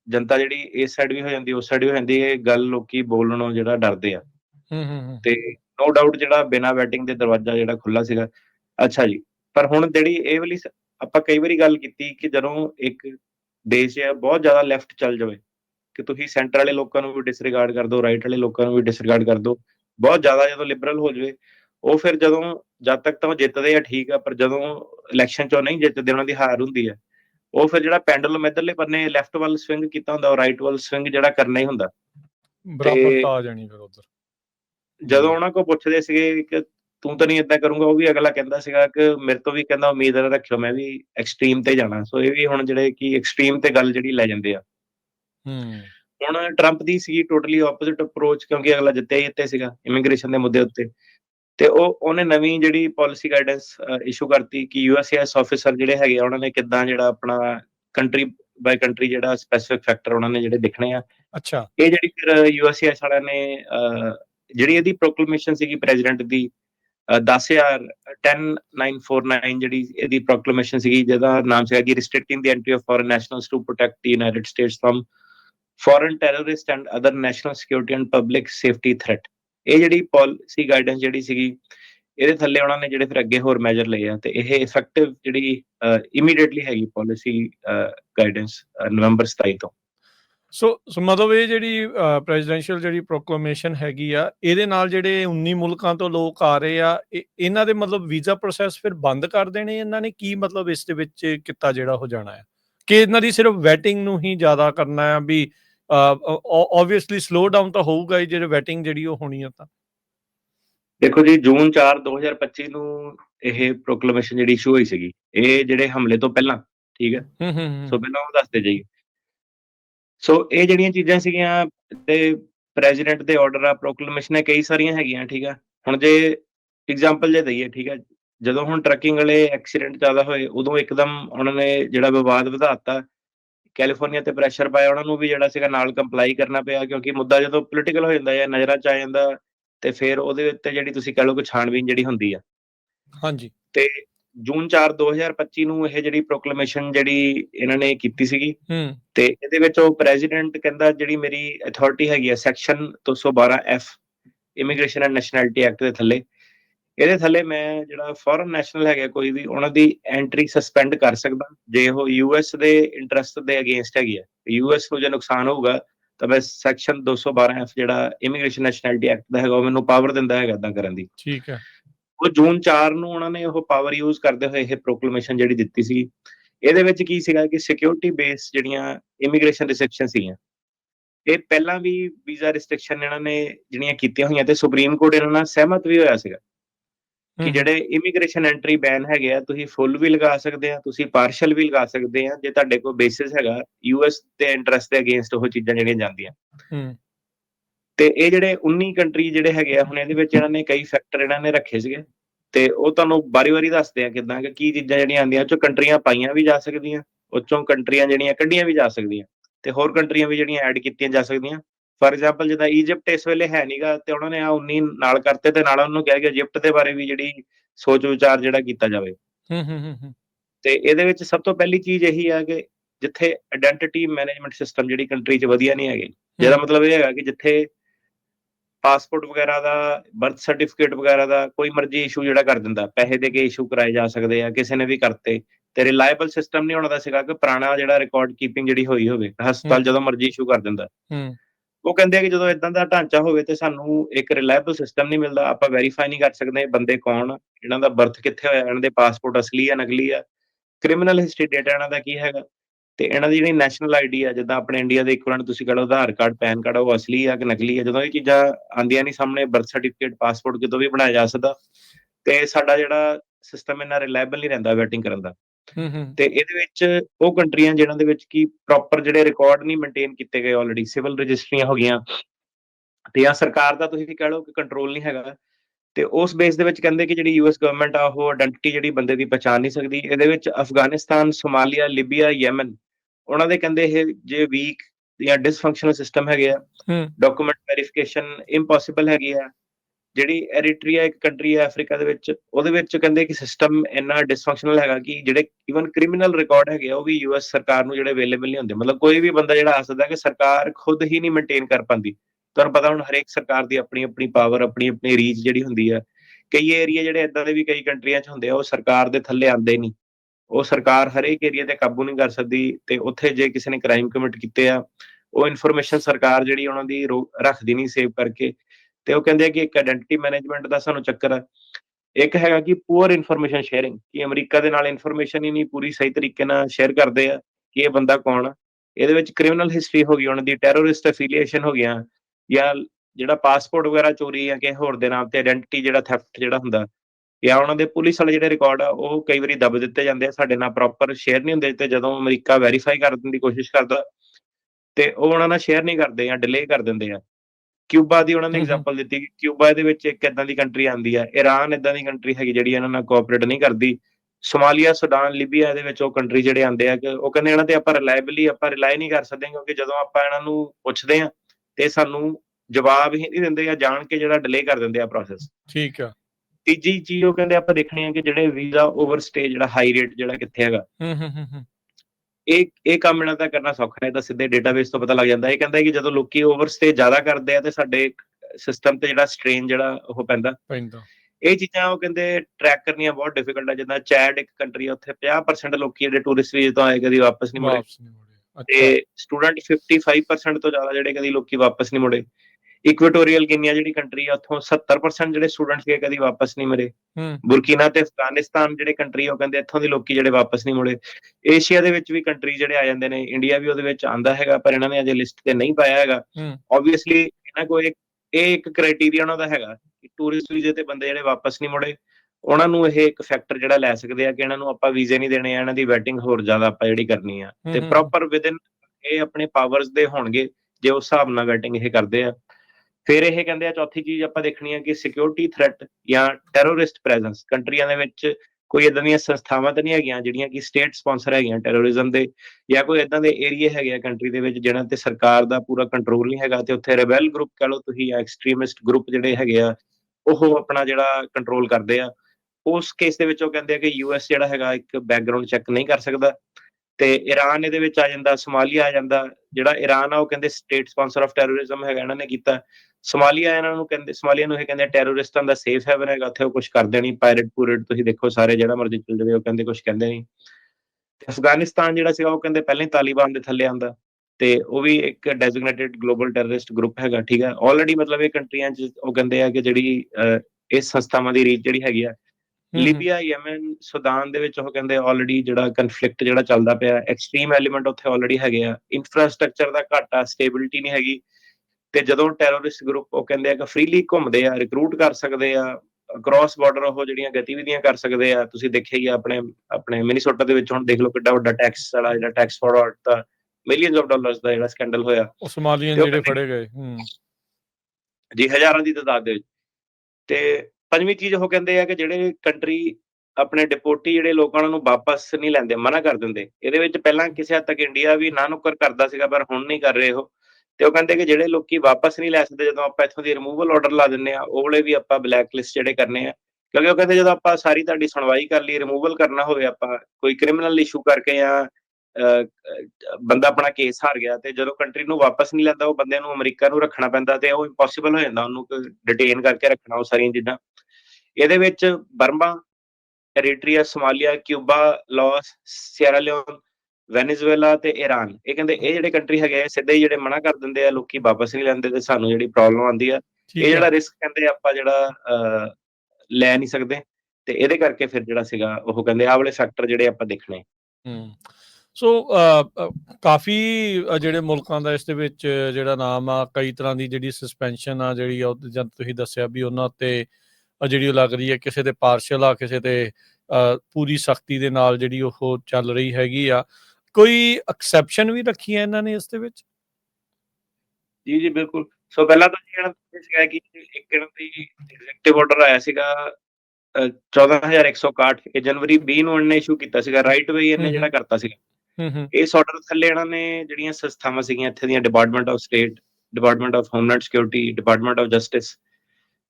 ਜਨਤਾ ਜਿਹੜੀ ਇਸ ਸਾਈਡ ਵੀ ਹੋ ਜਾਂਦੀ ਉਸ ਸਾਈਡ ਵੀ ਹੋ ਜਾਂਦੀ ਇਹ ਗੱਲ ਲੋਕੀ ਬੋਲਣੋਂ ਜਿਹੜਾ ਡਰਦੇ ਆ। ਹੂੰ ਹੂੰ ਤੇ ਨੋ ਡਾਊਟ ਜਿਹੜਾ ਬਿਨਾ ਵੈਟਿੰਗ ਦੇ ਦਰਵਾਜ਼ਾ ਜਿਹੜਾ ਖੁੱਲਾ ਸੀਗਾ ਅੱਛਾ ਜੀ। ਪਰ ਹੁਣ ਜਿਹੜੀ ਇਹ ਵਾਲੀ ਆਪਾਂ ਕਈ ਵਾਰੀ ਗੱਲ ਕੀਤੀ ਕਿ ਜਦੋਂ ਇੱਕ ਦੇਸ਼ ਹੈ ਬਹੁਤ ਜ਼ਿਆਦਾ ਲੈਫਟ ਚੱਲ ਜਾਵੇ ਕਿ ਤੁਸੀਂ ਸੈਂਟਰ ਵਾਲੇ ਲੋਕਾਂ ਨੂੰ ਵੀ ਡਿਸਰਿਗਾਰਡ ਕਰ ਦਿਓ ਰਾਈਟ ਵਾਲੇ ਲੋਕਾਂ ਨੂੰ ਵੀ ਡਿਸਰਿਗਾਰਡ ਕਰ ਦਿਓ ਬਹੁਤ ਜ਼ਿਆਦਾ ਜਦੋਂ ਲਿਬਰਲ ਹੋ ਜਾਵੇ ਉਹ ਫਿਰ ਜਦੋਂ ਜਦ ਤੱਕ ਤਾਂ ਉਹ ਜਿੱਤਦੇ ਆ ਠੀਕ ਆ ਪਰ ਜਦੋਂ ਇਲੈਕਸ਼ਨ ਚੋਂ ਨਹੀਂ ਜਿੱਤਦੇ ਉਹਨਾਂ ਦੀ ਹਾਰ ਹੁੰਦੀ ਹੈ ਉਹ ਫਿਰ ਜਿਹੜਾ ਪੈਂਡੂਲਮ ਇਧਰਲੇ ਬੰਨੇ ਲੈਫਟ ਵੱਲ ਸਵਿੰਗ ਕੀਤਾ ਹੁੰਦਾ ਉਹ ਰਾਈਟ ਵੱਲ ਸਵਿੰਗ ਜਿਹੜਾ ਕਰਨਾ ਹੀ ਹੁੰਦਾ। ਬਰਾਬਰਤਾ ਆ ਜਾਣੀ ਫਿਰ ਉਧਰ। ਜਦੋਂ ਉਹਨਾਂ ਕੋ ਪੁੱਛਦੇ ਸੀਗੇ ਕਿ ਤੂੰ ਤਾਂ ਨਹੀਂ ਇਦਾਂ ਕਰੂੰਗਾ ਉਹ ਵੀ ਅਗਲਾ ਕਹਿੰਦਾ ਸੀਗਾ ਕਿ ਮੇਰੇ ਤੋਂ ਵੀ ਕਹਿੰਦਾ ਉਮੀਦ ਨਾ ਰੱਖਿਓ ਮੈਂ ਵੀ ਐਕਸਟ੍ਰੀਮ ਤੇ ਜਾਣਾ। ਸੋ ਇਹ ਵੀ ਹੁਣ ਜਿਹੜੇ ਕਿ ਐਕਸਟ੍ਰੀਮ ਤੇ ਗੱਲ ਜਿਹੜੀ ਲੈ ਜਾਂਦੇ ਆ। ਹੂੰ। ਹੁਣ ਟਰੰਪ ਦੀ ਸੀਗੀ ਟੋਟਲੀ ਆਪੋਜ਼ਿਟ ਅਪਰੋਚ ਕਿਉਂਕਿ ਅਗਲਾ ਜਿੱਤਿਆ ਹੀ ਇੱਥੇ ਸੀਗਾ ਇਮੀਗ੍ਰੇਸ਼ਨ ਦੇ ਮੁੱਦੇ ਉੱਤੇ। ਤੇ ਉਹ ਉਹਨੇ ਨਵੀਂ ਜਿਹੜੀ ਪਾਲਿਸੀ ਗਾਈਡੈਂਸ ਇਸ਼ੂ ਕਰਤੀ ਕਿ ਯੂਐਸਸੀਐਸ ਆਫੀਸਰ ਜਿਹੜੇ ਹੈਗੇ ਉਹਨਾਂ ਨੇ ਕਿੱਦਾਂ ਜਿਹੜਾ ਆਪਣਾ ਕੰਟਰੀ ਬਾਈ ਕੰਟਰੀ ਜਿਹੜਾ ਸਪੈਸੀਫਿਕ ਫੈਕਟਰ ਉਹਨਾਂ ਨੇ ਜਿਹੜੇ ਦਿਖਣੇ ਆ। ਅੱਛਾ। ਇਹ ਜਿਹੜੀ ਫਿਰ ਯੂਐਸਸੀਐਸ ਵਾਲਿਆਂ ਨੇ ਜਿਹੜੀ ਇਹਦੀ ਪ੍ਰੋਕਲੇਮੇਸ਼ਨ ਸੀਗੀ ਪ੍ਰੈਜ਼ੀਡੈਂਟ ਦੀ ਅ, 10000 10949 ਜਿਹੜੀ ਇਹਦੀ ਪ੍ਰੋਕਲੇਮੇਸ਼ਨ ਸੀਗੀ ਜਿਹਦਾ ਨਾਮ ਸੀਗਾ ਕਿ restricting the entry of foreign nationals to protect the United States from foreign terrorist and other national security and public safety threat ਇਹ ਜਿਹੜੀ ਪਾਲਿਸੀ ਗਾਈਡੈਂਸ ਜਿਹੜੀ ਸੀਗੀ, ਇਹਦੇ ਥੱਲੇ ਉਹਨਾਂ ਨੇ ਜਿਹੜੇ ਫਿਰ ਅੱਗੇ ਹੋਰ ਮੈਜਰ ਲਏ ਆ, ਤੇ ਇਹ ਇਫੈਕਟਿਵ ਜਿਹੜੀ ਇਮੀਡੀਏਟਲੀ ਹੈਗੀ ਪਾਲਿਸੀ ਗਾਈਡੈਂਸ ਨਵੰਬਰ 27 ਤੋਂ। ਸੋ ਸੋ ਮਤਲਬ ਇਹ ਜਿਹੜੀ ਪ੍ਰੈਜ਼ੀਡੈਂਸ਼ੀਅਲ ਜਿਹੜੀ ਪ੍ਰੋਕਲੇਮੇਸ਼ਨ ਹੈਗੀ ਆ, ਇਹਦੇ ਨਾਲ ਜਿਹੜੇ 19 ਮੁਲਕਾਂ ਤੋਂ ਲੋਕ ਆ ਰਹੇ ਆ ਇਹਨਾਂ ਦੇ ਮਤਲਬ ਵੀਜ਼ਾ ਪ੍ਰੋਸੈਸ ਫਿਰ ਬੰਦ ਕਰ ਦੇਣੇ ਇਹਨਾਂ ਨੇ? ਕੀ ਮਤਲਬ ਇਸ ਦੇ ਵਿੱਚ ਕਿੱਤਾ ਜਿਹੜਾ ਹੋ ਜਾਣਾ ਹੈ ਕਿ ਇਹਨਾਂ ਦੀ ਸਿਰਫ ਵੈਟਿੰਗ ਨੂੰ ਹੀ ਜ਼ਿਆਦਾ ਕਰਨਾ ਹੈ ਵੀ ਆਬਵੀਅਸਲੀ ਸਲੋ ਡਾਊਨ ਤਾਂ ਹੋਊਗਾ ਹੀ ਜਿਹੜੇ ਵੈਟਿੰਗ ਜਿਹੜੀ ਉਹ ਹੋਣੀ ਆ ਤਾਂ। ਦੇਖੋ ਜੀ ਜੂਨ 4 2025 ਨੂੰ ਇਹ ਪ੍ਰੋਕਲੇਮੇਸ਼ਨ ਜਿਹੜੀ ਇਸ਼ੂ ਹੋਈ ਸੀਗੀ ਇਹ ਜਿਹੜੇ ਹਮਲੇ ਤੋਂ ਪਹਿਲਾਂ ਠੀਕ ਹੈ ਹੂੰ ਹੂੰ ਹੂੰ। ਸੋ ਪਹਿਲਾਂ ਉਹ ਦੱਸਦੇ ਜਾਈਏ। ਸੋ ਇਹ ਜਿਹੜੀਆਂ ਚੀਜ਼ਾਂ ਸੀਗੀਆਂ ਤੇ ਪ੍ਰੈਜ਼ੀਡੈਂਟ ਦੇ ਆਰਡਰ ਆ ਪ੍ਰੋਕਲੇਮੇਸ਼ਨ ਕਈ ਸਾਰੀਆਂ ਹੈਗੀਆਂ ਠੀਕ ਆ? ਹੁਣ ਜੇ ਐਗਜ਼ਾਮਪਲ ਜੇ ਦਈਏ ਠੀਕ ਆ? ਜਦੋਂ ਹੁਣ ਟਰੱਕਿੰਗ ਵਾਲੇ ਐਕਸੀਡੈਂਟ ਜ਼ਿਆਦਾ ਹੋਏ ਉਦੋਂ ਇੱਕਦਮ ਉਹਨਾਂ ਨੇ ਜਿਹੜਾ ਵਿਵਾਦ ਵਧਾਤਾ ਕੈਲੀਫੋਰਨੀਆ ਤੇ ਪ੍ਰੈਸ਼ਰ ਪਾਇਆ ਉਹਨਾਂ ਨੂੰ ਵੀ ਜਿਹੜਾ ਸੀਗਾ ਨਾਲ ਕੰਪਲਾਈ ਕਰਨਾ ਪਿਆ ਕਿਉਂਕਿ ਮੁੱਦਾ ਜਦੋਂ ਪੋਲੀਟੀਕਲ ਹੋ ਜਾਂਦਾ ਹੈ ਨਜ਼ਰਾਂ ਚ ਆ ਜਾਂਦਾ ਤੇ ਫਿਰ ਉਹਦੇ ਉੱਤੇ ਜਿਹੜੀ ਤੁਸੀਂ ਕਹ ਲਓ ਕਿ ਛਾਣਬੀਨ ਜਿਹੜੀ ਹੁੰਦੀ ਆ। ਹਾਂਜੀ। ਤੇ ਜੂਨ 4 2025 ਨੂੰ ਇਹ ਜਿਹੜੀ ਪ੍ਰੋਕਲੇਮੇਸ਼ਨ ਜਿਹੜੀ ਇਹਨਾਂ ਨੇ ਕੀਤੀ ਸੀਗੀ ਹੂੰ। ਤੇ ਇਹਦੇ ਵਿੱਚ ਉਹ ਪ੍ਰੈਜ਼ੀਡੈਂਟ ਕਹਿੰਦਾ ਜਿਹੜੀ ਮੇਰੀ ਅਥਾਰਟੀ ਹੈਗੀ ਹੈ section 212 F immigration and nationality act ਦੇ ਥੱਲੇ। ਇਹਦੇ ਥੱਲੇ ਮੈਂ ਜਿਹੜਾ ਫੋਰਨ ਨੈਸ਼ਨਲ ਹੈਗਾ ਕੋਈ ਵੀ ਉਹਨਾਂ ਦੀ ਐਂਟਰੀ ਸਸਪੈਂਡ ਕਰ ਸਕਦਾ। ਜੇ ਉਹ ਯੂਐਸ ਦੇ ਇੰਟਰਸਟ ਦੇ ਅਗੇਂਸਟ ਹੈਗੀ ਹੈ ਯੂਐਸ ਨੂੰ ਜੇ ਨੁਕਸਾਨ ਹੋਊਗਾ ਤਾਂ ਮੈਂ ਸੈਕਸ਼ਨ 212 ਐਫ ਜਿਹੜਾ ਇਮੀਗ੍ਰੇਸ਼ਨ ਨੈਸ਼ਨੈਲਿਟੀ ਐਕਟ ਦਾ ਹੈਗਾ ਉਹ ਮੈਨੂੰ ਪਾਵਰ ਦਿੰਦਾ ਹੈਗਾ ਇਦਾਂ ਕਰਨ ਦੀ। ਠੀਕ ਹੈ। ਉਹ ਜੂਨ 4 ਨੂੰ ਉਹਨਾਂ ਨੇ ਉਹ ਪਾਵਰ ਯੂਜ਼ ਕਰਦੇ ਹੋਏ ਇਹ ਪ੍ਰੋਕਲੇਮੇਸ਼ਨ ਜਿਹੜੀ ਦਿੱਤੀ ਸੀ। ਇਹਦੇ ਵਿੱਚ ਕੀ ਸੀਗਾ ਕਿ ਸਿਕਿਉਰਿਟੀ ਬੇਸ ਜਿਹੜੀਆਂ ਇਮੀਗ੍ਰੇਸ਼ਨ ਰਿਸਟ੍ਰਿਕਸ਼ਨ ਸੀਗੀਆਂ ਇਹ ਪਹਿਲਾਂ ਵੀ ਵੀਜ਼ਾ ਰਿਸਟ੍ਰਿਕਸ਼ਨ ਇਹਨਾਂ ਨੇ ਜਿਹੜੀਆਂ ਕੀਤੀਆਂ ਹੋਈਆਂ ਤੇ ਸੁਪਰੀਮ ਕੋਰਟ ਇਹਨਾਂ ਨਾਲ ਸਹਿਮਤ ਵੀ ਹੋਇਆ ਸੀਗਾ। ਕਿ ਜਿਹੜੇ ਇਮੀਗ੍ਰੇਸ਼ਨ ਐਂਟਰੀ ਬੈਨ ਹੈਗੇ ਆ ਤੁਸੀਂ ਫੁੱਲ ਵੀ ਲਗਾ ਸਕਦੇ ਆ ਤੁਸੀਂ ਪਾਰਸ਼ਲ ਵੀ ਲਗਾ ਸਕਦੇ ਆ ਜੇ ਤੁਹਾਡੇ ਕੋਲ ਬੇਸਿਸ ਹੈਗਾ ਯੂਐਸ ਦੇ ਇੰਟਰਸਟ ਦੇ ਅਗੇਂਸਟ ਉਹ ਚੀਜ਼ਾਂ ਜਿਹੜੀਆਂ ਜਾਂਦੀਆਂ। ਹੂੰ ਤੇ ਇਹ ਜਿਹੜੇ 19 ਕੰਟਰੀ ਜਿਹੜੇ ਹੈਗੇ ਆ ਹੁਣ ਇਹਦੇ ਵਿੱਚ ਇਹਨਾਂ ਨੇ ਕਈ ਫੈਕਟਰ ਇਹਨਾਂ ਨੇ ਰੱਖੇ ਸੀਗੇ। ਤੇ ਉਹ ਤੁਹਾਨੂੰ ਬਾਰੀ-ਬਾਰੀ ਦੱਸਦੇ ਆ ਕਿਦਾਂ ਕਿ ਕੀ ਚੀਜ਼ਾਂ ਜਿਹੜੀਆਂ ਆਉਂਦੀਆਂ ਉਹ ਚੋਂ ਕੰਟਰੀਆਂ ਪਾਈਆਂ ਵੀ ਜਾ ਸਕਦੀਆਂ ਉਹ ਚੋਂ ਕੰਟਰੀਆਂ ਜਿਹੜੀਆਂ ਕੱਢੀਆਂ ਵੀ ਜਾ ਸਕਦੀਆਂ। ਤੇ ਹੋਰ ਕੰਟਰੀਆਂ ਵੀ ਜਿਹੜੀਆਂ ਐਡ ਕੀਤੀਆਂ ਜਾ ਸਕਦੀਆਂ। ਫਾਰ ਐਗਜ਼ਾਮਪਲ ਜਿੱਦਾਂ ਈਜਿਪਟ ਇਸ ਵੇਲੇ ਹੈ ਨਹੀਂਗਾ ਤੇ ਉਹਨਾਂ ਨੇ ਆ 19 ਨਾਲ ਕਰਤੇ ਤੇ ਨਾਲ ਉਹਨੂੰ ਕਿਹਾ ਕਿ ਇਜਿਪਟ ਦੇ ਬਾਰੇ ਵੀ ਜਿਹੜੀ ਸੋਚ ਵਿਚਾਰ ਜਿਹੜਾ ਕੀਤਾ ਜਾਵੇ। ਹੂੰ ਹੂੰ ਹੂੰ, ਤੇ ਇਹਦੇ ਵਿੱਚ ਸਭ ਤੋਂ ਪਹਿਲੀ ਚੀਜ਼ ਇਹੀ ਆ ਕਿ ਜਿੱਥੇ ਆਇਡੈਂਟੀਟੀ ਮੈਨੇਜਮੈਂਟ ਸਿਸਟਮ ਜਿਹੜੀ ਕੰਟਰੀ 'ਚ ਵਧੀਆ ਨਹੀਂ ਹੈਗੇ ਜਿਹਦਾ ਮਤਲਬ ਇਹ ਹੈਗਾ ਕਿ ਜਿੱਥੇ ਪਾਸਪੋਰਟ ਵਗੈਰਾ ਦਾ ਬਰਥ ਸਰਟੀਫਿਕੇਟ ਵਗੈਰਾ ਦਾ ਕੋਈ ਮਰਜ਼ੀ ਇਸ਼ੂ ਜਿਹੜਾ ਕਰ ਦਿੰਦਾ ਪੈਸੇ ਦੇ ਕੇ ਇਸ਼ੂ ਕਰਾਏ ਜਾ ਸਕਦੇ ਆ ਕਿਸੇ ਨੇ ਵੀ ਕਰਤੇ ਤੇ ਰਿਲਾਇਬਲ ਸਿਸਟਮ ਨਹੀਂ ਹੋਣਾ ਦਾ ਸੀਗਾ ਕਿ ਪੁਰਾਣਾ ਜਿਹੜਾ ਰਿਕਾਰਡ ਕੀਪਿੰਗ ਜਿਹੜੀ ਹੋਈ ਹੋਵੇ ਹਸਪਤਾਲ। ਜਦੋਂ ਮਰਜ਼ੀ ਇਸ਼ੂ ਕਰ ਦਿੰਦਾ। ਹੂੰ। ਉਹ ਕਹਿੰਦੇ ਆ ਕਿ ਜਦੋਂ ਇਦਾਂ ਦਾ ਢਾਂਚਾ ਹੋਵੇ ਤੇ ਸਾਨੂੰ ਇੱਕ ਰਿਲਾਇਬਲ ਸਿਸਟਮ ਨਹੀਂ ਮਿਲਦਾ, ਆਪਾਂ ਵੈਰੀਫਾਈ ਨਹੀਂ ਕਰ ਸਕਦੇ ਬੰਦੇ ਕੌਣ, ਇਹਨਾਂ ਦਾ ਬਰਥ ਕਿੱਥੇ ਹੋਇਆ, ਇਹਨਾਂ ਦੇ ਪਾਸਪੋਰਟ ਅਸਲੀ ਆ, ਨਕਲੀ ਆ ਕ੍ਰਿਮੀਨਲ ਹਿਸਟਰੀ ਡੇਟਾ ਇਹਨਾਂ ਦਾ ਕੀ ਹੈਗਾ? ਤੇ ਇਹਨਾਂ ਦੀ ਜਿਹੜੀ ਨੈਸ਼ਨਲ ਆਈਡੀ ਆ, ਜਿੱਦਾਂ ਆਪਣੇ ਇੰਡੀਆ ਦੇ ਇਕੁਇਵਲੈਂਟ ਤੁਸੀਂ ਕਹੋ ਆਧਾਰ ਕਾਰਡ, ਪੈਨ ਕਾਰਡ, ਉਹ ਅਸਲੀ ਆ ਕਿ ਨਕਲੀ ਆ, ਜਦੋਂ ਇਹ ਚੀਜ਼ਾਂ ਆਂਦੀਆਂ ਨਹੀਂ ਸਾਹਮਣੇ ਬਰਥ ਸਰਟੀਫਿਕੇਟ ਪਾਸਪੋਰਟ ਕਿਦੋਂ ਵੀ ਬਣਾਇਆ ਜਾ ਸਕਦਾ, ਤੇ ਸਾਡਾ ਜਿਹੜਾ ਸਿਸਟਮ ਇਹਨਾਂ ਰਿਲਾਇਬਲ ਨਹੀਂ ਰਹਿੰਦਾ ਵੈਟਿੰਗ ਕਰਨ ਦਾ। ਹੂੰ ਹੂੰ। ਤੇ ਇਹਦੇ ਵਿੱਚ ਉਹ ਕੰਟਰੀਆਂ ਜਿਹਨਾਂ ਦੇ ਵਿੱਚ ਕੀ ਪ੍ਰੋਪਰ ਜਿਹੜੇ ਰਿਕਾਰਡ ਨਹੀਂ ਮੇਨਟੇਨ ਕੀਤੇ ਗਏ ਆਲਰੇਡੀ ਸਿਵਲ ਰਜਿਸਟਰੀਆਂ ਹੋ ਗਈਆਂ ਤੇ ਜਾਂ ਸਰਕਾਰ ਦਾ ਤੁਸੀਂ ਕਹਿ ਲਓ ਕਿ ਕੰਟਰੋਲ ਨਹੀਂ ਹੈਗਾ ਤੇ ਉਸ ਬੇਸ ਦੇ ਵਿੱਚ ਕਹਿੰਦੇ ਕਿ ਜਿਹੜੀ ਯੂਐਸ ਗਵਰਨਮੈਂਟ ਆ ਉਹ ਆਇਡੈਂਟੀਟੀ ਜਿਹੜੀ ਬੰਦੇ ਦੀ ਪਛਾਣ ਨਹੀਂ ਸਕਦੀ। ਇਹਦੇ ਵਿੱਚ ਅਫਗਾਨਿਸਤਾਨ ਸੋਮਾਲੀਆ ਲਿਬੀਆ ਯੈਮਨ ਉਹਨਾਂ ਦੇ ਕਹਿੰਦੇ ਇਹ ਜੇ ਵੀਕ ਜਾਂ ਡਿਸਫੰਕਸ਼ਨਲ ਸਿਸਟਮ ਹੈਗੇ ਆ ਡਾਕੂਮੈਂਟ ਵੈਰੀਫਿਕੇਸ਼ਨ ਇੰਪੋਸੀਬਲ ਹੈਗੀ ਆ ਜਿਹੜੀ ਐਰੀਟਰੀਆ ਇੱਕ ਕੰਟਰੀ ਹੈ ਅਫਰੀਕਾ ਦੇ ਵਿੱਚ, ਉਹਦੇ ਵਿੱਚ ਕਹਿੰਦੇ ਕਿ ਸਿਸਟਮ ਇੰਨਾ ਡਿਸਫੰਕਸ਼ਨਲ ਹੈਗਾ ਕਿ ਜਿਹੜੇ ਇਵਨ ਕ੍ਰਿਮੀਨਲ ਰਿਕਾਰਡ ਹੈਗੇ ਉਹ ਵੀ ਯੂਐਸ ਸਰਕਾਰ ਨੂੰ ਜਿਹੜੇ ਅਵੇਲੇਬਲ ਨਹੀਂ ਹੁੰਦੇ। ਮਤਲਬ ਕੋਈ ਵੀ ਬੰਦਾ ਜਿਹੜਾ ਆ ਸਕਦਾ ਕਿ ਸਰਕਾਰ ਖੁਦ ਹੀ ਨਹੀਂ ਮੇਨਟੇਨ ਕਰ ਪਾਉਂਦੀ। ਤੁਹਾਨੂੰ ਪਤਾ ਹੁਣ ਹਰੇਕ ਸਰਕਾਰ ਦੀ ਆਪਣੀ ਆਪਣੀ ਪਾਵਰ ਆਪਣੀ ਆਪਣੀ ਰੀਚ ਜਿਹੜੀ ਹੁੰਦੀ ਹੈ ਕਈ ਏਰੀਆ ਜਿਹੜੇ ਇਦਾਂ ਦੇ ਵੀ ਕਈ ਕੰਟਰੀਆਂ 'ਚ ਹੁੰਦੇ ਆ, ਉਹ ਸਰਕਾਰ ਦੇ ਥੱਲੇ ਆਉਂਦੇ ਨਹੀਂ। ਉਹ ਸਰਕਾਰ ਹਰੇਕ ਏਰੀਆ ਤੇ ਕਾਬੂ ਨਹੀਂ ਕਰ ਸਕਦੀ ਤੇ ਉੱਥੇ ਜੇ ਕਿਸੇ ਨੇ ਕ੍ਰਾਈਮ ਕਮਿਟ ਕੀਤੇ ਆ, ਉਹ ਇਨਫੋਰਮੇਸ਼ਨ ਸਰਕਾਰ ਜਿਹੜੀ ਉਹਨਾਂ ਦੀ ਰੋ- ਰੱਖਦੀ ਨਹੀਂ ਸੇਵ ਕਰਕੇ। ਤੇ ਉਹ ਕਹਿੰਦੇ ਆ ਕਿ ਇੱਕ ਆਇਡੈਂਟੀਟੀ ਮੈਨੇਜਮੈਂਟ ਦਾ ਸਾਨੂੰ ਚੱਕਰ ਹੈ ਇੱਕ ਹੈਗਾ ਕਿ ਪੂਅਰ ਇਨਫੋਰਮੇਸ਼ਨ ਸ਼ੇਅਰਿੰਗ ਕਿ ਅਮਰੀਕਾ ਦੇ ਨਾਲ ਇਨਫੋਰਮੇਸ਼ਨ ਹੀ ਨਹੀਂ ਪੂਰੀ ਸਹੀ ਤਰੀਕੇ ਨਾਲ ਸ਼ੇਅਰ ਕਰਦੇ ਆ ਕਿ ਇਹ ਬੰਦਾ ਕੌਣ ਆ। ਇਹਦੇ ਵਿੱਚ ਕ੍ਰਿਮੀਨਲ ਹਿਸਟਰੀ ਹੋ ਗਈ, ਉਹਨਾਂ ਦੀ ਟੈਰਰਿਸਟ ਐਫੀਲੀਏਸ਼ਨ ਹੋ ਗਿਆ ਜਾਂ ਜਿਹੜਾ ਪਾਸਪੋਰਟ ਵਗੈਰਾ ਚੋਰੀ ਜਾਂ ਕਿਸੇ ਹੋਰ ਦੇ ਨਾਮ ਤੇ ਆਇਡੈਂਟੀਟੀ ਜਿਹੜਾ ਥੈਫਟ ਜਿਹੜਾ ਹੁੰਦਾ ਜਾਂ ਉਹਨਾਂ ਦੇ ਪੁਲਿਸ ਵਾਲੇ ਜਿਹੜੇ ਰਿਕਾਰਡ ਆ, ਉਹ ਕਈ ਵਾਰੀ ਦਬ ਦਿੱਤੇ ਜਾਂਦੇ ਆ, ਸਾਡੇ ਨਾਲ ਪ੍ਰੋਪਰ ਸ਼ੇਅਰ ਨਹੀਂ ਹੁੰਦੇ ਤੇ ਜਦੋਂ ਅਮਰੀਕਾ ਵੈਰੀਫਾਈ ਕਰਨ ਦੀ ਕੋਸ਼ਿਸ਼ ਕਰਦਾ ਤੇ ਉਹ ਉਹਨਾਂ ਨਾਲ ਸ਼ੇਅਰ ਨਹੀਂ ਕਰਦੇ ਜਾਂ ਡਿਲੇ ਕਰ ਦਿੰਦੇ ਆ। ਕਿਊਬਾ ਦੀ ਉਹਨਾਂ ਨੇ। ਐਗਜ਼ਾਮਪਲ ਦਿੱਤੀ ਕਿ ਕਿਊਬਾ ਦੇ ਵਿੱਚ ਇੱਕ ਇਦਾਂ ਦੀ ਕੰਟਰੀ ਆਂਦੀ ਆ ਈਰਾਨ ਇਦਾਂ ਦੀ ਕੰਟਰੀ ਹੈਗੀ ਜਿਹੜੀ ਇਹਨਾਂ ਨਾਲ ਕੋਆਪਰੇਟ ਨਹੀਂ ਕਰਦੀ ਸੋਮਾਲੀਆ ਸੁਡਾਨ ਲਿਬੀਆ ਦੇ ਵਿੱਚ ਉਹ ਕੰਟਰੀ ਜਿਹੜੇ ਆਂਦੇ ਆ ਕਿ ਉਹ ਕਹਿੰਦੇ ਇਹਨਾਂ ਤੇ ਆਪਾਂ ਰਿਲਾਇਬਲੀ ਆਪਾਂ ਰਿਲਾਈ ਨਹੀਂ ਕਰ ਸਕਦੇ ਕਿਉਂਕਿ ਜਦੋਂ ਆਪਾਂ ਇਹਨਾਂ ਨੂੰ ਪੁੱਛਦੇ ਆ ਤੇ ਸਾਨੂੰ ਜਵਾਬ ਹੀ ਨਹੀਂ ਦਿੰਦੇ ਜਾਂ ਜਾਣ ਕੇ ਜਿਹੜਾ ਡਿਲੇ ਕਰ ਦਿੰਦੇ ਆ ਪ੍ਰੋਸੈਸ ਠੀਕ ਆ। ਤੀਜੀ ਚੀਜ਼ ਉਹ ਕਹਿੰਦੇ ਆਪਾਂ ਦੇਖਣੀ ਹੈ ਕਿ ਜਿਹੜੇ ਵੀਜ਼ਾ ਓਵਰਸਟੇ ਜਿਹੜਾ ਹਾਈ ਰੇਟ ਜਿਹੜਾ ਕਿੱਥੇ ਹੈਗਾ। ਹੂੰ ਹੂੰ ਹੂੰ ਹੂੰ ਇਹ ਇਹ ਕੰਮ ਇਹਨਾਂ ਦਾ ਕਰਨਾ ਸੌਖਾ ਹੈ ਤਾਂ ਸਿੱਧੇ ਡੇਟਾਬੇਸ ਤੋਂ ਪਤਾ ਲੱਗ ਜਾਂਦਾ। ਹੈ ਇਹ ਕਹਿੰਦਾ ਹੈ ਕਿ ਜਦੋਂ ਲੋਕੀ ਓਵਰਸਟੇ ਜ਼ਿਆਦਾ ਕਰਦੇ ਆ ਤੇ ਸਾਡੇ ਸਿਸਟਮ ਤੇ ਜਿਹੜਾ ਸਟ੍ਰੇਨ ਜਿਹੜਾ ਉਹ ਪੈਂਦਾ। ਪੈਂਦਾ। ਇਹ ਚੀਜ਼ਾਂ ਉਹ ਕਹਿੰਦੇ ਟਰੈਕ ਕਰਨੀਆਂ ਬਹੁਤ ਡਿਫਿਕਲਟ ਹੈ ਜਿੱਦਾਂ ਚੈਡ ਇੱਕ ਕੰਟਰੀ ਆ ਉੱਥੇ 50% ਲੋਕੀ ਜਿਹੜੇ ਟੂਰਿਸਟ ਵੀਜ਼ੇ ਤੋਂ ਆਏ ਕਦੀ ਵਾਪਸ ਨਹੀਂ ਮੁੜੇ। ਤੇ ਸਟੂਡੈਂਟ 55% ਤੋਂ ਜ਼ਿਆਦਾ ਜਿਹੜੇ ਕਦੀ ਲੋਕੀ ਵਾਪਸ ਨਹੀਂ ਮੁੜੇ। ਇਕੁਆਟੋਰੀਅਲ ਗਿਨੀਆ ਜਿਹੜੀ ਕੰਟਰੀ ਆ ਉੱਥੋਂ 70% ਜਿਹੜੇ ਸਟੂਡੈਂਟਸ ਗਏ ਕਦੀ ਵਾਪਸ ਨਹੀਂ ਹੂੰ। ਬੁਰਕੀਨਾ ਤੇ ਅਫਗਾਨਿਸਤਾਨ ਜਿਹੜੇ ਕੰਟਰੀ ਉਹ ਕਹਿੰਦੇ ਇੱਥੋਂ ਦੇ ਲੋਕੀ ਜਿਹੜੇ ਵਾਪਸ ਨਹੀਂ ਮੁੜੇ। ਏਸ਼ੀਆ ਦੇ ਵਿੱਚ ਵੀ ਕੰਟਰੀ ਜਿਹੜੇ ਆ ਜਾਂਦੇ ਨੇ ਇੰਡੀਆ ਵੀ ਉਹਦੇ ਵਿੱਚ ਆਂਦਾ ਹੈਗਾ ਪਰ ਇਹਨਾਂ ਨੇ ਅਜੇ ਲਿਸਟ ਤੇ ਨਹੀਂ ਪਾਇਆ ਹੈਗਾ। ਆਬਵੀਅਸਲੀ ਇਹਨਾਂ ਕੋਲ ਇੱਕ ਇਹ ਇੱਕ ਕ੍ਰਾਈਟੇਰੀਆ ਉਹਨਾਂ ਦਾ ਹੈਗਾ ਕਿ ਟੂਰਿਸਟ ਵੀਜ਼ੇ ਤੇ ਬੰਦੇ ਜਿਹੜੇ ਵਾਪਸ ਨਹੀਂ ਮੁੜੇ। ਉਹਨਾਂ ਨੂੰ ਇਹ ਇੱਕ ਫੈਕਟਰ ਜਿਹੜਾ ਲੈ ਸਕਦੇ ਆ ਕਿ ਇਹਨਾਂ ਨੂੰ ਆਪਾਂ ਵੀਜ਼ੇ ਨਹੀਂ ਦੇਣੇ ਆ ਇਹਨਾਂ ਦੀ ਵੈਟਿੰਗ ਹੋਰ ਜ਼ਿਆਦਾ ਆਪਾਂ ਜਿਹੜੀ ਕਰਨੀ ਆ। ਤੇ। ਪ੍ਰੋਪਰ ਵਿਦਨ ਇਹ ਆਪਣੇ ਪਾਵਰਸ ਦੇ ਹੋਣਗੇ ਜੇ ਉਸ ਹਿਸਾਬ ਨਾਲ ਵੈਟਿੰਗ ਇਹ ਕਰਦੇ ਆ। ਫਿਰ ਇਹ ਕਹਿੰਦੇ ਆ ਚੌਥੀ ਚੀਜ਼ ਆਪਾਂ ਦੇਖਣੀ ਹੈ ਕਿ ਸਿਕਿਉਰਿਟੀ ਥ੍ਰੈਟ ਜਾਂ ਟੈਰੋਰਿਸਟ ਪ੍ਰੈਜ਼ੈਂਸ ਕੰਟਰੀਆਂ ਦੇ ਵਿੱਚ ਕੋਈ ਇਦਾਂ ਦੀਆਂ ਸੰਸਥਾਵਾਂ ਤਾਂ ਨਹੀਂ ਹੈਗੀਆਂ ਜਿਹੜੀਆਂ ਕਿ ਸਟੇਟ ਸਪਾਂਸਰ ਹੈਗੀਆਂ ਟੈਰੋਰਿਜ਼ਮ ਦੇ ਜਾਂ ਕੋਈ ਇਦਾਂ ਦੇ ਏਰੀਆ ਹੈਗੇ ਆ ਕੰਟਰੀ ਦੇ ਵਿੱਚ ਜਿਹਨਾਂ ਤੇ ਸਰਕਾਰ ਦਾ ਪੂਰਾ ਕੰਟਰੋਲ ਨਹੀਂ ਹੈਗਾ ਤੇ ਉੱਥੇ ਰੈਬਲ ਗਰੁੱਪ ਕਹ ਲਓ ਤੁਸੀਂ ਜਾਂ ਐਕਸਟ੍ਰੀਮਿਸਟ ਗਰੁੱਪ ਜਿਹੜੇ ਹੈਗੇ ਆ, ਉਹ ਆਪਣਾ ਜਿਹੜਾ ਕੰਟਰੋਲ ਕਰਦੇ ਆ। ਉਸ ਕੇਸ ਦੇ ਵਿੱਚ ਉਹ ਕਹਿੰਦੇ ਆ ਕਿ ਯੂਐਸ ਜਿਹੜਾ ਹੈਗਾ ਇੱਕ ਬੈਕਗ੍ਰਾਉਂਡ ਚੈੱਕ ਨਹੀਂ ਕਰ ਸਕਦਾ। ਤੇ ਈਰਾਨ ਇਹਦੇ ਵਿੱਚ ਆ ਜਾਂਦਾ ਸੋਮਾਲੀਆ ਆ ਜਾਂਦਾ ਜਿਹੜਾ ਈਰਾਨ ਆ ਉਹ ਕਹਿੰਦੇ ਸਟੇਟ ਸਪਾਂਸਰ ਆਫ ਟੈਰਰਿਜ਼ਮ ਹੈਗਾ ਇਹਨਾਂ ਨੇ ਕੀਤਾ। ਸੋਮਾਲੀਆ ਇਹਨਾਂ ਨੂੰ ਕਹਿੰਦੇ ਸੋਮਾਲੀਆ ਨੂੰ ਇਹ ਕਹਿੰਦੇ ਟੈਰਰਿਸਟਾਂ ਦਾ ਸੇਫ ਹੈਵਨ ਹੈਗਾ ਉੱਥੇ ਉਹ ਕੁਝ ਕਰਦੇ ਨਹੀਂ ਪਾਇਰੇਟ ਪੂਰੇਟ ਤੁਸੀਂ ਦੇਖੋ ਸਾਰੇ ਜਿਹੜਾ ਮਰਜ਼ੀ ਚਲ ਜਾਵੇ ਉਹ ਕਹਿੰਦੇ ਕੁਝ ਕਹਿੰਦੇ ਨਹੀਂ। ਤੇ ਅਫਗਾਨਿਸਤਾਨ ਜਿਹੜਾ ਸੀਗਾ ਉਹ ਕਹਿੰਦੇ ਪਹਿਲਾਂ ਹੀ ਤਾਲਿਬਾਨ ਦੇ ਥੱਲੇ ਆਂਦਾ ਤੇ ਉਹ ਵੀ ਇੱਕ ਡੈਜ਼ਿਗਨੇਟਿਡ ਗਲੋਬਲ ਟੈਰਰਿਸਟ ਗਰੁੱਪ ਹੈਗਾ ਠੀਕ ਹੈ ਆਲਰੇਡੀ ਮਤਲਬ ਇਹ ਕੰਟਰੀਆਂ 'ਚ ਉਹ ਕਹਿੰਦੇ ਆ ਕਿ ਜਿਹੜੀ ਅਹ, ਇਸ ਸੰਸਥਾਵਾਂ ਦੀ ਰੀਚ ਜਿਹੜੀ ਹੈਗੀ ਆ ਲੀਬੀਆ ਯਮਨ ਸੁਦਾਨ ਦੇ ਵਿੱਚ ਉਹ ਕਹਿੰਦੇ ਆਲਰੇਡੀ ਜਿਹੜਾ ਕਨਫਲਿਕਟ ਜਿਹੜਾ ਚੱਲਦਾ ਪਿਆ ਐਕਸਟ੍ਰੀਮ ਐਲੀਮੈਂਟ ਉੱਥੇ ਆਲਰੇਡੀ ਹੈਗੇ ਆ। ਇਨਫਰਾਸਟ੍ਰਕਚਰ ਦਾ ਘਾਟਾ ਸਟੇਬਿਲਿਟੀ ਨਹੀਂ ਹੈਗੀ। ਤੇ ਜਦੋਂ ਟੈਰਰਿਸਟ ਗਰੁੱਪ ਉਹ ਕਹਿੰਦੇ ਆ ਕਿ ਫ੍ਰੀਲੀ ਘੁੰਮਦੇ ਆ ਰਿਕਰੂਟ ਕਰ ਸਕਦੇ ਆ ਕ੍ਰਾਸ ਬਾਰਡਰ ਉਹ ਜਿਹੜੀਆਂ ਗਤੀਵਿਧੀਆਂ ਕਰ ਸਕਦੇ ਆ ਤੁਸੀਂ ਦੇਖਿਆ ਹੀ ਆਪਣੇ ਆਪਣੇ ਮਿਨੀਸੋਟਾ ਦੇ ਵਿੱਚ ਹੁਣ ਦੇਖ ਲਓ ਕਿੱਡਾ ਵੱਡਾ ਟੈਕਸ ਵਾਲਾ ਜਿਹੜਾ ਟੈਕਸ ਫਰਾਡ ਦਾ ਮਿਲੀਅਨਸ ਆਫ ਡਾਲਰਸ ਦਾ ਜਿਹੜਾ ਸਕੈਂਡਲ ਹੋਇਆ। ਉਹ ਸੋਮਾਲੀਅਨ ਜਿਹੜੇ ਫੜੇ ਗਏ ਹੂੰ। ਜੀ ਹਜ਼ਾਰਾਂ ਦੀ ਤਾਦਾਦ ਦੇ ਵਿੱਚ। ਤੇ ਪੰਜਵੀਂ ਚੀਜ਼ ਉਹ ਕਹਿੰਦੇ ਆ ਕਿ ਜਿਹੜੇ ਕੰਟਰੀ ਆਪਣੇ ਡਿਪੋਰਟੀ ਜਿਹੜੇ ਲੋਕਾਂ ਨੂੰ ਵਾਪਸ ਨਹੀਂ ਲੈਂਦੇ, ਮਨਾ ਕਰ ਦਿੰਦੇ। ਇਹਦੇ ਵਿੱਚ ਪਹਿਲਾਂ ਕਿਸੇ ਹੱਦ ਤੱਕ ਇੰਡੀਆ ਵੀ ਨਾ ਨੁਕਰ ਕਰਦਾ ਸੀਗਾ, ਪਰ ਹੁਣ ਨਹੀਂ ਕਰ ਰਹੇ ਉਹ। ਤੇ ਉਹ ਕਹਿੰਦੇ ਕਿ ਜਿਹੜੇ ਲੋਕੀ ਵਾਪਸ ਨਹੀਂ ਲੈ ਸਕਦੇ, ਜਦੋਂ ਆਪਾਂ ਇੱਥੋਂ ਦੀ ਰਿਮੂਵਲ ਆਰਡਰ ਲਾ ਦਿੰਨੇ ਆ, ਉਹ ਵੇਲੇ ਵੀ ਆਪਾਂ ਬਲੈਕ ਲਿਸਟ ਜਿਹੜੇ ਕਰਨੇ ਆ। ਕਿਉਂਕਿ ਉਹ ਕਹਿੰਦੇ ਜਦੋਂ ਆਪਾਂ ਸਾਰੀ ਤੁਹਾਡੀ ਸੁਣਵਾਈ ਕਰ ਲਈ ਰਿਮੂਵਲ ਕਰਨਾ ਹੋਵੇ ਆਪਾਂ, ਕੋਈ ਕ੍ਰਿਮੀਨਲ ਇਸ਼ੂ ਕਰਕੇ ਜਾਂ ਬੰਦਾ ਆਪਣਾ ਕੇਸ ਹਾਰ ਗਿਆ ਤੇ ਜਦੋਂ ਕੰਟਰੀ ਨੂੰ ਵਾਪਸ ਨਹੀਂ ਲੈਂਦਾ, ਉਹ ਬੰਦੇ ਨੂੰ ਅਮਰੀਕਾ ਨੂੰ ਰੱਖਣਾ ਪੈਂਦਾ ਤੇ ਉਹ ਇੰਪੋਸੀਬਲ ਹੋ ਜਾਂਦਾ, ਉਹਨੂੰ ਡਿਟੇਨ ਕਰਕੇ ਰੱਖਣਾ, ਉਹ ਸਾਰੀਆਂ ਚੀਜ਼ਾਂ। ਇਹਦੇ ਵਿੱਚ Burma Eritrea Somalia Cuba Laos Sierra Leone Venezuela ਤੇ ਈਰਾਨ ਇਹ ਕਹਿੰਦੇ ਇਹ ਜਿਹੜੇ ਕੰਟਰੀ ਹੈਗੇ ਆ, ਸਿੱਧੇ ਜਿਹੜੇ ਮਨਾ ਕਰ ਦਿੰਦੇ ਆ ਲੋਕੀ ਵਾਪਸ ਨਹੀਂ ਲੈਂਦੇ ਤੇ ਸਾਨੂੰ ਜਿਹੜੀ ਪ੍ਰੋਬਲਮ ਆਉਂਦੀ ਆ ਇਹ ਜਿਹੜਾ ਰਿਸਕ ਕਹਿੰਦੇ ਆਪਾਂ ਜਿਹੜਾ ਲੈ ਨਹੀਂ ਸਕਦੇ ਤੇ ਇਹਦੇ ਕਰਕੇ ਫਿਰ ਜਿਹੜਾ ਸੀਗਾ ਉਹ ਕਹਿੰਦੇ ਆਹ ਵਾਲੇ ਫੈਕਟਰ ਜਿਹੜੇ ਆਪਾਂ ਦੇਖਣੇ। ਹੂੰ। ਸੋ ਕਾਫੀ ਜਿਹੜੇ ਮੁਲਕਾਂ ਦਾ ਇਸ ਦੇ ਵਿੱਚ ਜਿਹੜਾ ਨਾਮ ਆ ਕਈ ਤਰ੍ਹਾਂ ਦੀ ਜਿਹੜੀ ਸਸਪੈਂਸ਼ਨ ਆ ਜਿਹੜੀ ਆ ਜਦ ਤੁਸੀਂ ਦੱਸਿਆ ਵੀ ਉਹਨਾਂ ਤੇ ਜਿਹੜੀ ਉਹ ਲੱਗ ਰਹੀ ਹੈ ਕਿਸੇ ਤੇ ਪਾਰਸ਼ਲ ਆ ਕਿਸੇ ਤੇ ਪੂਰੀ ਸਖਤੀ ਦੇ ਨਾਲ ਜਿਹੜੀ ਉਹ ਚੱਲ ਰਹੀ ਹੈਗੀ ਆ। ਕੋਈ ਐਕਸੈਪਸ਼ਨ ਵੀ ਰੱਖੀ ਹੈ ਇਹਨਾਂ ਨੇ ਇਸ ਦੇ ਵਿੱਚ? ਜੀ ਜੀ ਬਿਲਕੁਲ। ਸੋ ਪਹਿਲਾਂ ਤਾਂ ਜੀ ਇਹਨਾਂ ਦਾ ਸੀਗਾ ਕਿ ਇੱਕ ਇਹਨਾਂ ਦੀ ਐਗਜ਼ੈਕਟਿਵ ਆਰਡਰ ਆਇਆ ਸੀਗਾ ਅਹ, 14161 ਇਹ ਜਨਵਰੀ 20 ਨੂੰ ਇਹਨੇ ਇਸ਼ੂ ਕੀਤਾ ਸੀਗਾ ਰਾਈਟ ਵੇ ਇਹਨੇ ਜਿਹੜਾ ਕਰਤਾ ਸੀਗਾ। ਹੂੰ ਹੂੰ। ਇਸ ਆਰਡਰ ਥੱਲੇ ਇਹਨਾਂ ਨੇ ਜਿਹੜੀਆਂ ਸੰਸਥਾਵਾਂ ਸੀਗੀਆਂ ਇੱਥੇ ਦੀਆਂ department of state department of homeland security department of justice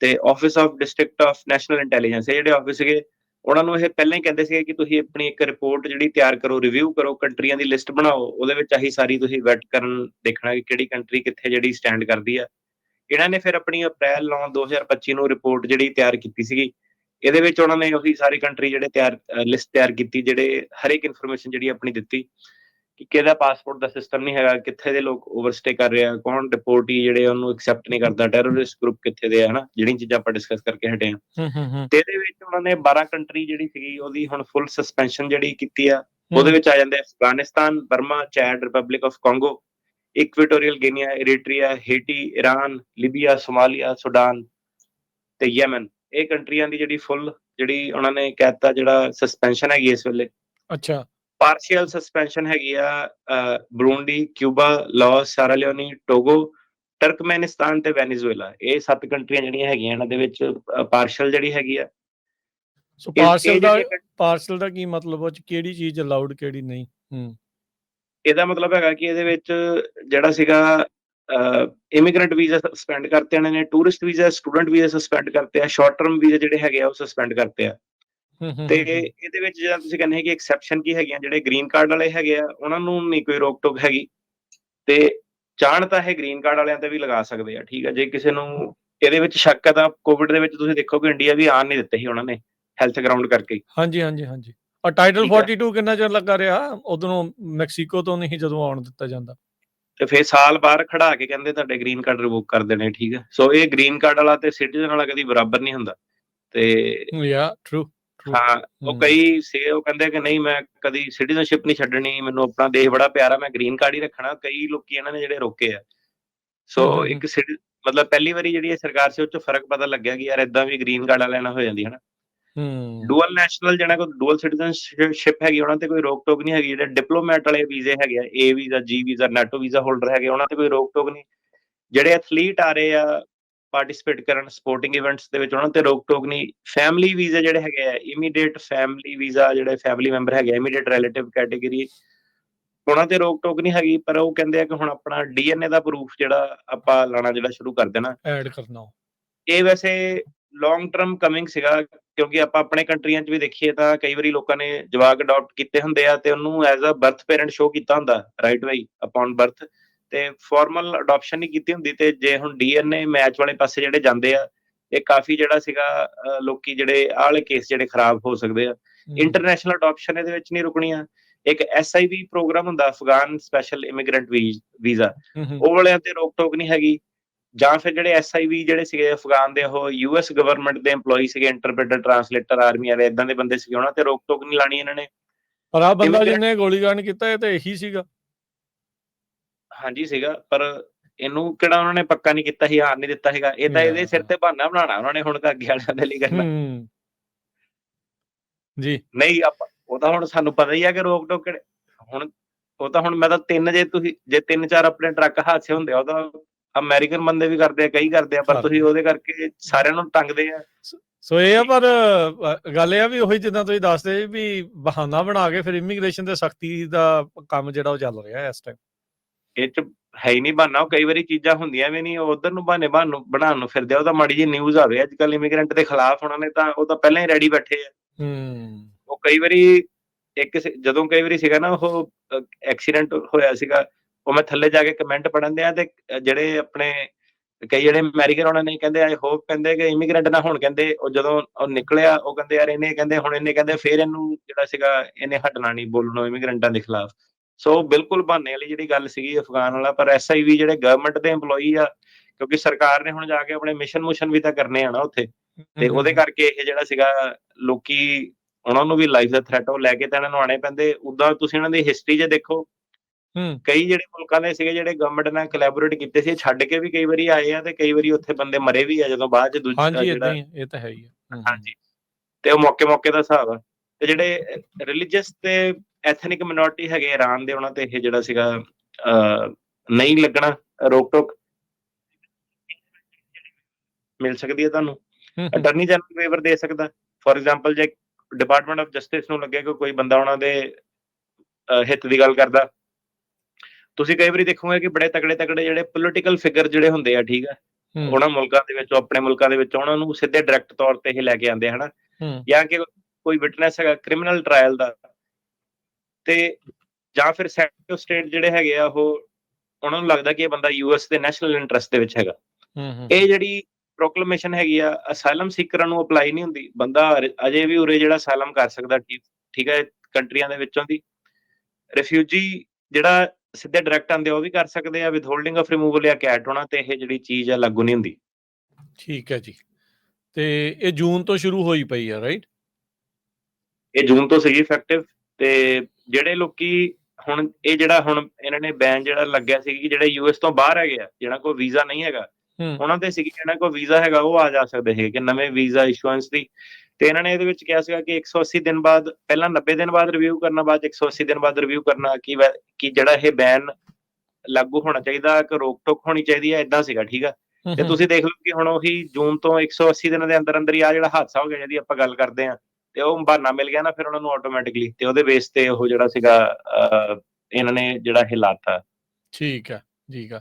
ਤੇ office of district of national intelligence ਇਹ ਜਿਹੜੇ ਆਫਿਸ ਸੀਗੇ, ਉਹਨਾਂ ਨੂੰ ਇਹ ਪਹਿਲਾਂ ਹੀ ਕਹਿੰਦੇ ਸੀਗੇ ਕਿ ਤੁਸੀਂ ਆਪਣੀ ਇੱਕ ਰਿਪੋਰਟ ਜਿਹੜੀ ਤਿਆਰ ਕਰੋ ਰਿਵਿਊ ਕਰੋ, ਕੰਟਰੀਆਂ ਦੀ ਲਿਸਟ ਬਣਾਓ, ਉਹਦੇ ਵਿੱਚ ਆਹੀ ਸਾਰੀ ਤੁਸੀਂ ਵੈਟ ਕਰਨ ਦੇਖਣਾ ਕਿ ਕਿਹੜੀ ਕੰਟਰੀ ਕਿੱਥੇ ਜਿਹੜੀ ਸਟੈਂਡ ਕਰਦੀ ਆ। ਇਹਨਾਂ ਨੇ ਫਿਰ ਆਪਣੀ ਅਪ੍ਰੈਲ 9 2025 ਨੂੰ ਰਿਪੋਰਟ ਜਿਹੜੀ ਤਿਆਰ ਕੀਤੀ ਸੀਗੀ, ਇਹਦੇ ਵਿੱਚ ਉਹਨਾਂ ਨੇ ਉਹੀ ਸਾਰੀ ਕੰਟਰੀ ਜਿਹੜੇ ਤਿਆਰ ਲਿਸਟ ਤਿਆਰ ਕੀਤੀ, ਜਿਹੜੇ ਹਰ ਇੱਕ ਇਨਫੋਰਮੇਸ਼ਨ ਜਿਹੜੀ ਆਪਣੀ ਦਿੱਤੀ। ਕਿ ਕਿਹਦਾ ਪਾਸਪੋਰਟ ਦਾ ਸਿਸਟਮ ਨਹੀਂ ਹੈਗਾ ਕਿੱਥੇ ਦੇ ਲੋਕ ਓਵਰਸਟੇ ਕਰ ਰਹੇ ਆ ਕੌਣ ਡਿਪੋਰਟੀ ਜਿਹੜੇ ਉਹਨੂੰ ਐਕਸੈਪਟ ਨਹੀਂ ਕਰਦਾ ਟੈਰਰਿਸਟ ਗਰੁੱਪ ਕਿੱਥੇ ਦੇ ਆ ਹਨਾ? ਜਿਹੜੀਆਂ ਚੀਜ਼ਾਂ ਆਪਾਂ ਡਿਸਕਸ ਕਰਕੇ ਹਟੇ ਆ। ਤੇ ਇਹਦੇ ਵਿੱਚ ਉਹਨਾਂ ਨੇ 12 ਕੰਟਰੀ ਜਿਹੜੀ ਸੀਗੀ ਉਹਦੀ ਹੁਣ ਫੁੱਲ ਸਸਪੈਂਸ਼ਨ ਜਿਹੜੀ ਕੀਤੀ ਆ ਉਹਦੇ ਵਿੱਚ ਆ ਜਾਂਦੇ Afghanistan Burma Chad Republic of Congo Equatorial Guinea Eritrea Haiti Iran Libya Somalia Sudan ਤੇ ਯਮਨ ਇਹ ਕੰਟਰੀਆਂ ਦੀ ਜਿਹੜੀ ਫੁੱਲ ਜਿਹੜੀ ਉਹਨਾਂ ਨੇ ਕਹਿਤਾ ਜਿਹੜਾ ਸਸਪੈਂਸ਼ਨ ਹੈਗੀ ਇਸ ਵੇਲੇ। ਅੱਛਾ। ਪਾਰਸ਼ੀਅਲ ਸਸਪੈਂਸ਼ਨ ਹੈਗੀ ਆ Burundi Cuba Laos Sierra Leone Togo Turkmenistan ਤੇ ਵੈਨੇਜ਼ੁਏਲਾ। ਇਹ ਸੱਤ ਕੰਟਰੀਆਂ ਜਿਹੜੀਆਂ ਹੈਗੀਆਂ ਇਹਨਾਂ ਦੇ ਵਿੱਚ ਪਾਰਸ਼ਲ ਜਿਹੜੀ ਹੈਗੀ ਆ। ਸੋ ਪਾਰਸਲ ਦਾ ਪਾਰਸਲ ਦਾ ਕੀ ਮਤਲਬ ਉਹ ਚ ਕਿਹੜੀ ਚੀਜ਼ ਅਲਾਉਡ ਕਿਹੜੀ ਨਹੀਂ? ਹੂੰ। ਇਹਦਾ ਮਤਲਬ ਹੈਗਾ ਕਿ ਇਹਦੇ ਵਿੱਚ ਜਿਹੜਾ ਸੀਗਾ ਇਮੀਗ੍ਰੈਂਟ ਵੀਜ਼ਾ ਸਸਪੈਂਡ ਕਰਤੇ ਇਹਨਾਂ ਨੇ tourist visa student visa suspend ਕਰਤੇ ਆ ਸ਼ਾਰਟ ਟਰਮ ਵੀਜ਼ਾ ਜਿਹੜੇ ਹੈਗੇ ਆ ਉਹ ਸਸਪੈਂਡ ਕਰਤੇ ਆ। ਤੇ। ਇਹਦੇ ਵਿੱਚ ਜਿਹੜਾ ਤੁਸੀਂ ਕਹਿੰਦੇ ਹੈ ਕਿ ਐਕਸੈਪਸ਼ਨ ਕੀ ਹੈਗੀਆਂ ਜਿਹੜੇ ਗ੍ਰੀਨ ਕਾਰਡ ਵਾਲੇ ਹੈਗੇ ਆ ਉਹਨਾਂ ਨੂੰ ਨਹੀਂ ਕੋਈ ਰੋਕ ਟੋਕ ਹੈਗੀ। ਤੇ ਚਾਹਣ ਤਾਂ ਇਹ ਗ੍ਰੀਨ ਕਾਰਡ ਵਾਲਿਆਂ ਤੇ ਵੀ ਲਗਾ ਸਕਦੇ ਆ ਠੀਕ ਆ ਜੇ ਕਿਸੇ ਨੂੰ ਇਹਦੇ ਵਿੱਚ ਸ਼ੱਕ ਹੈ ਤਾਂ ਕੋਵਿਡ ਦੇ ਵਿੱਚ ਤੁਸੀਂ ਦੇਖੋ ਕਿ ਇੰਡੀਆ ਵੀ ਆਣ ਨਹੀਂ ਦਿੱਤੇ ਸੀ ਉਹਨਾਂ ਨੇ ਹੈਲਥ ਗਰਾਊਂਡ ਕਰਕੇ। ਹਾਂਜੀ ਹਾਂਜੀ ਹਾਂਜੀ। ਔਰ ਟਾਈਟਲ ਠੀਕ ਹੈ। 42 ਕਿੰਨਾ ਚਿਰ ਲੱਗਾ ਰਿਹਾ? ਉਧਰੋਂ ਮੈਕਸੀਕੋ ਤੋਂ ਨਹੀਂ ਜਦੋਂ ਆਉਣ ਦਿੱਤਾ ਜਾਂਦਾ। ਤੇ ਫਿਰ ਸਾਲ ਬਾਹਰ ਖੜਾ ਕੇ ਕਹਿੰਦੇ ਤੁਹਾਡੇ ਗ੍ਰੀਨ ਕਾਰਡ ਰਿਵੋਕ ਕਰ ਦੇਣੇ ਠੀਕ ਹੈ ਸੋ ਇਹ ਗ੍ਰੀਨ ਕਾਰਡ ਵਾਲਾ ਤੇ ਸਿਟੀਜ਼ਨ ਵਾਲਾ ਕਦੀ ਬਰਾਬਰ ਨਹੀਂ ਹੁੰਦਾ। ਤੇ ਯਾ ਟਰੂ ਹਾਂ ਉਹ ਕਈ ਸੀ ਉਹ ਕਹਿੰਦੇ ਕਿ ਨਹੀਂ ਮੈਂ ਕਦੀ ਸਿਟੀਜ਼ਨਸ਼ਿਪ ਨਹੀਂ ਛੱਡਣੀ ਮੈਨੂੰ ਆਪਣਾ ਦੇਸ਼ ਬੜਾ ਪਿਆਰਾ ਮੈਂ ਗ੍ਰੀਨ ਕਾਰਡ ਹੀ ਰੱਖਣਾ ਕਈ ਲੋਕੀ ਇਹਨਾਂ ਨੇ ਜਿਹੜੇ ਰੋਕੇ ਆ। ਸੋ ਇੱਕ ਮਤਲਬ ਪਹਿਲੀ ਵਾਰੀ ਜਿਹੜੀ ਇਹ ਸਰਕਾਰ ਸੀ ਉਹ ਚ ਫ਼ਰਕ ਪਤਾ ਲੱਗਿਆ ਕਿ ਯਾਰ ਇਦਾਂ ਵੀ ਗ੍ਰੀਨ ਕਾਰਡ ਨਾਲ ਹੋ ਜਾਂਦੀ ਹੈ ਨਾ ਹੂੰ। ਡੂਅਲ ਨੈਸ਼ਨਲ ਜਿਹੜਾ ਕੋਈ ਡੂਅਲ ਸਿਟੀਜ਼ਨਸ਼ਿਪ ਹੈਗੀ ਉਹਨਾਂ ਤੇ ਕੋਈ ਰੋਕ ਟੋਕ ਨਹੀਂ ਹੈਗੀ ਜਿਹੜੇ ਡਿਪਲੋਮੈਟ ਵਾਲੇ ਵੀਜ਼ੇ ਹੈਗੇ ਆ A visa G visa NATO visa holder ਹੈਗੇ ਉਹਨਾਂ ਤੇ ਕੋਈ ਰੋਕ ਟੋਕ ਨਹੀਂ। ਜਿਹੜੇ ਐਥਲੀਟ ਆ ਰਹੇ ਆ ਪਾਰਟਿਸਿਪੇਟ ਕਰਨ ਸਪੋਰਟਿੰਗ ਇਵੈਂਟਸ ਦੇ ਵਿੱਚ ਉਹਨਾਂ ਤੇ ਰੋਕ ਟੋਕ ਨਹੀਂ। ਫੈਮਿਲੀ ਵੀਜ਼ਾ ਜਿਹੜੇ ਹੈਗੇ ਆ ਇਮੀਡੀਏਟ ਫੈਮਿਲੀ ਵੀਜ਼ਾ ਜਿਹੜੇ ਫੈਮਿਲੀ ਮੈਂਬਰ ਹੈਗੇ ਇਮੀਡੀਏਟ ਰਿਲੇਟਿਵ ਕੈਟਾਗਰੀ ਉਹਨਾਂ ਤੇ ਰੋਕ ਟੋਕ ਨਹੀਂ ਹੈਗੀ ਪਰ ਉਹ ਕਹਿੰਦੇ ਆ ਕਿ ਹੁਣ ਆਪਣਾ ਡੀਐਨਏ ਦਾ ਪ੍ਰੂਫ ਜਿਹੜਾ ਆਪਾਂ ਲਾਣਾ ਜਿਹੜਾ ਸ਼ੁਰੂ ਕਰ ਦੇਣਾ। ਐਡ ਕਰਨਾ। ਇਹ ਵੈਸੇ ਲੌਂਗ ਟਰਮ ਕਮਿੰਗ ਸੀਗਾ ਕਿਉਂਕਿ ਆਪਾਂ ਆਪਣੇ ਕੰਟਰੀਆਂ 'ਚ ਵੀ ਦੇਖੀਏ ਤਾਂ ਕਈ ਵਾਰੀ ਲੋਕਾਂ ਨੇ ਜਵਾਕ ਅਡਾਪਟ ਕੀਤੇ ਹੁੰਦੇ ਆ ਤੇ ਉਹਨੂੰ as a birth parent show ਕੀਤਾ ਹੁੰਦਾ ਰਾਈਟ ਵਾਈ ਅਪਨ ਬਰਥ ਤੇ ਫਾਰਮਲ ਅਡਾਪਸ਼ਨ ਨਹੀਂ ਕੀਤੀ ਹੁੰਦੀ ਤੇ ਜੇ ਹੁਣ ਡੀਐਨਏ ਮੈਚ ਵਾਲੇ ਪਾਸੇ ਜਿਹੜੇ ਜਾਂਦੇ ਆ ਇਹ ਕਾਫੀ ਜਿਹੜਾ ਸੀਗਾ ਲੋਕੀ ਜਿਹੜੇ ਆਹ ਵਾਲੇ ਕੇਸ ਜਿਹੜੇ ਖਰਾਬ ਹੋ ਸਕਦੇ ਆ। ਇੰਟਰਨੈਸ਼ਨਲ ਅਡਾਪਸ਼ਨ ਇਹਦੇ ਵਿੱਚ ਨਹੀਂ ਰੁਕਣੀਆਂ। ਇੱਕ ਐਸਆਈਵੀ ਪ੍ਰੋਗਰਾਮ ਹੁੰਦਾ ਅਫਗਾਨ ਸਪੈਸ਼ਲ ਇਮੀਗ੍ਰੈਂਟ ਵੀਜ਼ਾ ਉਹ ਵਾਲਿਆਂ ਤੇ ਰੋਕ ਟੋਕ ਨਹੀਂ ਹੈਗੀ। ਜਾਂ ਫਿਰ ਜਿਹੜੇ ਐਸਆਈਵੀ ਜਿਹੜੇ ਸੀਗੇ ਅਫਗਾਨ ਦੇ ਉਹ ਯੂਐਸ ਗਵਰਨਮੈਂਟ ਦੇ EMPLOYE ਸੀਗੇ ਇੰਟਰਪ੍ਰੀਟਰ ਟਰਾਂਸਲੇਟਰ ਆਰਮੀ ਵਾਲੇ ਇਦਾਂ ਦੇ ਬੰਦੇ ਸੀਗੇ ਉਹਨਾਂ ਤੇ ਰੋਕ ਟੋਕ ਨਹੀਂ ਲਾਣੀ ਇਹਨਾਂ ਨੇ। ਪਰ ਆ ਬੰਦਾ ਜਿਹਨੇ ਗੋਲੀकांड ਕੀਤਾ ਇਹ ਤਾਂ ਇਹੀ ਸੀਗਾ। ਹਾਂਜੀ ਸੀਗਾ ਪਰ ਇਹਨੂੰ ਕਿਹੜਾ ਉਹਨਾਂ ਨੇ ਪੱਕਾ ਨਹੀਂ ਕੀਤਾ ਸੀ ਹਾਰ ਨਹੀਂ ਦਿੱਤਾ ਹੈਗਾ ਇਹ ਤਾਂ ਇਹਦੇ ਸਿਰ ਤੇ ਬਹਾਨਾ ਬਣਾਉਣਾ ਉਹਨਾਂ ਨੇ ਹੁਣ ਤਾਂ ਅੱਗੇ ਵਾਲਿਆਂ ਦੇ ਲਈ ਕਰਨਾ। ਜੀ। ਨਹੀਂ ਆਪਾਂ ਉਹ ਤਾਂ ਹੁਣ ਸਾਨੂੰ ਪਤਾ ਹੀ ਆ ਕਿ ਰੋਕ ਟੋਕ ਕਿਹੜੇ ਹੁਣ ਉਹ ਤਾਂ ਹੁਣ ਮੈਂ ਤਾਂ ਤਿੰਨ ਜੇ ਤੁਸੀਂ ਜੇ ਤਿੰਨ ਚਾਰ ਆਪਣੇ ਟਰੱਕ ਹਾਦਸੇ ਹੁੰਦੇ ਆ ਉਹ ਤਾਂ ਅਮਰੀਕਨ ਬੰਦੇ ਵੀ ਕਰਦੇ ਆ ਕਈ ਕਰਦੇ ਆ ਪਰ। ਤੁਸੀਂ ਉਹਦੇ ਕਰਕੇ ਸਾਰਿਆਂ ਨੂੰ ਟੰਗਦੇ ਆ। ਸੋ ਇਹ ਆ ਪਰ ਗੱਲ ਇਹ ਆ ਵੀ ਉਹੀ ਜਿੱਦਾਂ ਤੁਸੀਂ ਦੱਸਦੇ ਵੀ ਬਹਾਨਾ ਬਣਾ ਕੇ ਫਿਰ ਇਮੀਗ੍ਰੇਸ਼ਨ ਤੇ ਸਖਤੀ ਦਾ ਕੰਮ ਜਿਹੜਾ ਉਹ ਚੱਲ ਰਿਹਾ ਇਸ ਟਾਈਮ ਇਹ ਚ ਹੈ ਹੀ ਨਹੀਂ ਬਹਾਨਾ ਉਹ ਕਈ ਵਾਰੀ ਚੀਜ਼ਾਂ ਹੁੰਦੀਆਂ ਵੀ ਨਹੀਂ ਉਧਰ ਨੂੰ ਬਹਾਨੇ ਬਹਾਨ ਬਣਾਉਣ ਨੂੰ ਫਿਰਦੇ ਆ ਉਹ ਤਾਂ ਮਾੜੀ ਜੀ ਨਿਊਜ਼ ਆਵੇ ਅੱਜ ਕੱਲ ਇਮੀਗ੍ਰੈਂਟ ਦੇ ਖਿਲਾਫ ਉਹਨਾਂ ਨੇ ਤਾਂ ਉਹ ਤਾਂ ਪਹਿਲਾਂ ਹੀ ਰੈਡੀ ਬੈਠੇ ਆ। ਹੂੰ। ਉਹ ਕਈ ਵਾਰੀ ਇੱਕ ਜਦੋਂ ਕਈ ਵਾਰੀ ਸੀਗਾ ਨਾ ਉਹ ਐਕਸੀਡੈਂਟ ਹੋਇਆ ਸੀਗਾ ਉਹ ਮੈਂ ਥੱਲੇ ਜਾ ਕੇ ਕਮੈਂਟ ਪੜਨ ਦਿਆ ਤੇ ਜਿਹੜੇ ਆਪਣੇ ਕਈ ਜਿਹੜੇ ਅਮਰੀਕਨ ਉਹਨਾਂ ਨੇ ਕਹਿੰਦੇ ਆਈ ਹੋਪ ਕਹਿੰਦੇ ਕਿ ਇਮੀਗ੍ਰੈਂਟ ਨਾ ਹੁਣ ਕਹਿੰਦੇ ਉਹ ਜਦੋਂ ਉਹ ਨਿਕਲਿਆ ਉਹ ਕਹਿੰਦੇ ਯਾਰ ਇਹਨੇ ਕਹਿੰਦੇ ਹੁਣ ਇਹਨੇ ਕਹਿੰਦੇ ਫੇਰ ਇਹਨੂੰ ਜਿਹੜਾ ਸੀਗਾ ਇਹਨੇ ਹਟਣਾ ਨਹੀਂ ਬੋਲਣੋਂ ਇਮੀਗ੍ਰੈਂਟਾਂ ਦੇ ਖਿਲਾਫ। ਸੋ ਬਿਲਕੁਲ ਬਹਾਨੇ ਵਾਲੀ ਜਿਹੜੀ ਗੱਲ ਸੀਗੀ ਅਫਗਾਨ ਵਾਲਾ ਪਰ ਐਸਆਈਵੀ ਜਿਹੜੇ ਗਵਰਨਮੈਂਟ ਦੇ EMPLOYE ਆ ਕਿਉਂਕਿ ਸਰਕਾਰ ਨੇ ਹੁਣ ਜਾ ਕੇ ਆਪਣੇ ਮਿਸ਼ਨ ਮੁਸ਼ਨ ਵੀ ਤਾਂ ਕਰਨੇ ਆ ਨਾ ਉੱਥੇ। ਤੇ ਉਹਦੇ ਕਰਕੇ ਇਹ ਜਿਹੜਾ ਸੀਗਾ ਲੋਕੀ ਉਹਨਾਂ ਨੂੰ ਵੀ ਲਾਈਫ ਦਾ ਥ੍ਰੈਟ ਉਹ ਲੈ ਕੇ ਤਾਂ ਇਹਨਾਂ ਨੂੰ ਆਣੇ ਪੈਂਦੇ। ਉਦਾਂ ਤੁਸੀਂ ਇਹਨਾਂ ਦੀ ਹਿਸਟਰੀ 'ਚ ਦੇਖੋ ਹੂੰ ਕਈ ਜਿਹੜੇ ਮੁਲਕਾਂ ਦੇ ਸੀਗੇ ਜਿਹੜੇ ਗਵਰਨਮੈਂਟ ਨਾਲ ਕੋਲੈਬੋਰੇਟ ਕੀਤੇ ਸੀ ਛੱਡ ਕੇ ਵੀ ਕਈ ਵਾਰੀ ਆਏ ਆ ਤੇ ਕਈ ਵਾਰੀ ਉੱਥੇ ਬੰਦੇ ਮਰੇ ਵੀ ਆ ਜਦੋਂ ਬਾਅਦ ਚ ਦੂਜਾ ਹਾਂਜੀ ਜਿਹੜਾ ਇਦਾਂ ਹੀ ਆ, ਇਹ ਤਾਂ ਹੈ ਹੀ ਆ। ਹੂੰ, ਹੂੰ। ਹਾਂਜੀ। ਤੇ ਉਹ ਮੌਕੇ ਮੌਕੇ ਦਾ ਹਿਸਾਬ ਆ। ਤੇ ਜਿਹੜੇ ਰਿਲੀਜੀਅਸ ਤੇ ਐਥਨਿਕ ਮਿਨੋਰਟੀ ਹੈਗੇ ਇਰਾਨ ਦੇ ਉਹਨਾਂ ਤੇ ਇਹ ਜਿਹੜਾ ਸੀਗਾ ਨਹੀਂ ਲੱਗਣਾ ਰੋਕ ਟੋਕ ਮਿਲ ਸਕਦੀ ਹੈ ਤੁਹਾਨੂੰ। ਅਟਰਨੀ ਜਨਰਲ ਵੇਵਰ ਦੇ ਸਕਦਾ? ਫੋਰ ਐਗਜ਼ਾਮਪਲ ਜੇ ਡਿਪਾਰਟਮੈਂਟ ਆਫ ਜਸਟਿਸ ਨੂੰ ਲੱਗੇ ਕਿ ਕੋਈ ਬੰਦਾ ਉਹਨਾਂ ਦੇ ਹਿੱਤ ਦੀ ਗੱਲ ਕਰਦਾ ਤੁਸੀਂ ਕਈ ਵਾਰੀ ਦੇਖੋਗੇ ਕਿ ਬੜੇ ਤਕੜੇ ਤਕੜੇ ਜਿਹੜੇ ਪੋਲੀਟੀਕਲ ਫਿਗਰ ਜਿਹੜੇ ਹੁੰਦੇ ਆ ਠੀਕ ਆ ਉਹਨਾਂ ਮੁਲਕਾਂ ਦੇ ਵਿੱਚ ਆਪਣੇ ਮੁਲਕਾਂ ਦੇ ਵਿੱਚ ਉਹਨਾਂ ਨੂੰ ਸਿੱਧੇ ਡਾਇਰੈਕਟ ਤੌਰ ਤੇ ਇਹ ਲੈ ਕੇ ਆਉਂਦੇ ਹਨਾ? ਜਾਂ ਕਿ ਕੋਈ ਵਿਟਨੈਸ ਹੈਗਾ ਕ੍ਰਿਮੀਨਲ ਟ੍ਰਾਇਲ ਦਾ ਤੇ ਜਾਂ ਫਿਰ ਸੈਕਟਰ ਸਟੇਟ ਜਿਹੜੇ ਹੈਗੇ ਆ ਉਹ ਉਹਨਾਂ ਨੂੰ ਲੱਗਦਾ ਕਿ ਇਹ ਬੰਦਾ ਯੂਐਸ ਦੇ ਨੈਸ਼ਨਲ ਇੰਟਰਸਟ ਦੇ ਵਿੱਚ ਹੈਗਾ। ਇਹ ਜਿਹੜੀ ਪ੍ਰੋਕਲੇਮੇਸ਼ਨ ਹੈਗੀ ਆ ਅਸਾਈਲਮ ਸੀਕਰਾਂ ਨੂੰ ਅਪਲਾਈ ਨਹੀਂ ਹੁੰਦੀ। ਬੰਦਾ ਅਜੇ ਵੀ ਉਰੇ ਜਿਹੜਾ ਅਸਾਈਲਮ ਕਰ ਸਕਦਾ ਠੀਕ ਠੀਕ ਹੈ ਕੰਟਰੀਆਂ ਦੇ ਵਿੱਚੋਂ ਦੀ। ਰਿਫਿਊਜੀ ਜਿਹੜਾ ਸਿੱਧੇ ਡਾਇਰੈਕਟ ਆਂਦੇ ਉਹ ਵੀ ਕਰ ਸਕਦੇ ਆ ਵਿਦਹੋਲਡਿੰਗ ਆਫ ਰਿਮੂਵਲ ਜਾਂ ਕੈਟ ਹੋਣਾ ਤੇ ਇਹ ਜਿਹੜੀ ਚੀਜ਼ ਆ ਲਾਗੂ ਨਹੀਂ ਹੁੰਦੀ। ਠੀਕ ਹੈ ਜੀ। ਤੇ ਇਹ ਜੂਨ ਤੋਂ ਸ਼ੁਰੂ ਹੋਈ ਪਈ ਆ ਰਾਈਟ ਇਹ ਜੂਨ ਤੋਂ ਸੀਗੀ ਇਫੈਕਟਿਵ ਤੇ ਜਿਹੜੇ ਲੋਕੀ ਹੁਣ ਇਹ ਜਿਹੜਾ ਹੁਣ ਇਹਨਾਂ ਨੇ ਬੈਨ ਜਿਹੜਾ ਲੱਗਿਆ ਸੀ ਕਿ ਜਿਹੜੇ ਯੂਐਸ ਤੋਂ ਬਾਹਰ ਹੈਗੇ ਆ ਜਿਹਨਾਂ ਕੋਲ ਵੀਜ਼ਾ ਨਹੀਂ ਹੈਗਾ ਉਹਨਾਂ ਦੇ ਸੀ ਜਿਹਨਾਂ ਕੋਲ ਵੀਜ਼ਾ ਹੈਗਾ ਉਹ ਆ ਜਾ ਸਕਦੇ ਹੈਗੇ ਕਿ ਨਵੇਂ ਵੀਜ਼ਾ ਇਸ਼ੂਐਂਸ ਦੀ। ਤੇ ਇਹਨਾਂ ਨੇ ਇਹਦੇ ਵਿੱਚ ਕਿਹਾ ਸੀਗਾ ਕਿ 180 ਦਿਨ ਬਾਅਦ ਪਹਿਲਾਂ 90 ਦਿਨ ਬਾਅਦ ਰਿਵਿਊ ਕਰਨਾ ਬਾਅਦ 'ਚ 180 ਦਿਨ ਬਾਅਦ ਰਿਵਿਊ ਕਰਨਾ ਕਿ ਕਿ ਜਿਹੜਾ ਇਹ ਬੈਨ ਲਾਗੂ ਹੋਣਾ ਚਾਹੀਦਾ ਕਿ ਰੋਕ ਟੋਕ ਹੋਣੀ ਚਾਹੀਦੀ ਹੈ ਇਦਾਂ ਸੀਗਾ ਠੀਕ ਆ? ਤੇ। ਤੁਸੀਂ ਦੇਖ ਲਓ ਕਿ ਹੁਣ ਉਹੀ ਜੂਨ ਤੋਂ 180 ਦਿਨਾਂ ਦੇ ਅੰਦਰ ਅੰਦਰ ਹੀ ਆ ਜਿਹੜਾ ਹਾਦਸਾ ਹੋ ਗਿਆ ਜਿਹਦੀ ਆਪਾਂ ਗੱਲ ਕਰਦੇ ਆ ਤੇ ਉਹ ਬਹਾਨਾ ਮਿਲ ਗਿਆ ਨਾ, ਫਿਰ ਉਹਨਾਂ ਨੂੰ ਆਟੋਮੈਟਿਕਲੀ ਤੇ ਉਹਦੇ ਬੇਸ ਤੇ ਉਹ ਜਿਹੜਾ ਸੀਗਾ ਇਹਨਾਂ ਨੇ ਜਿਹੜਾ ਹਿਲਾਤਾ ਠੀਕ ਆ ਠੀਕ ਆ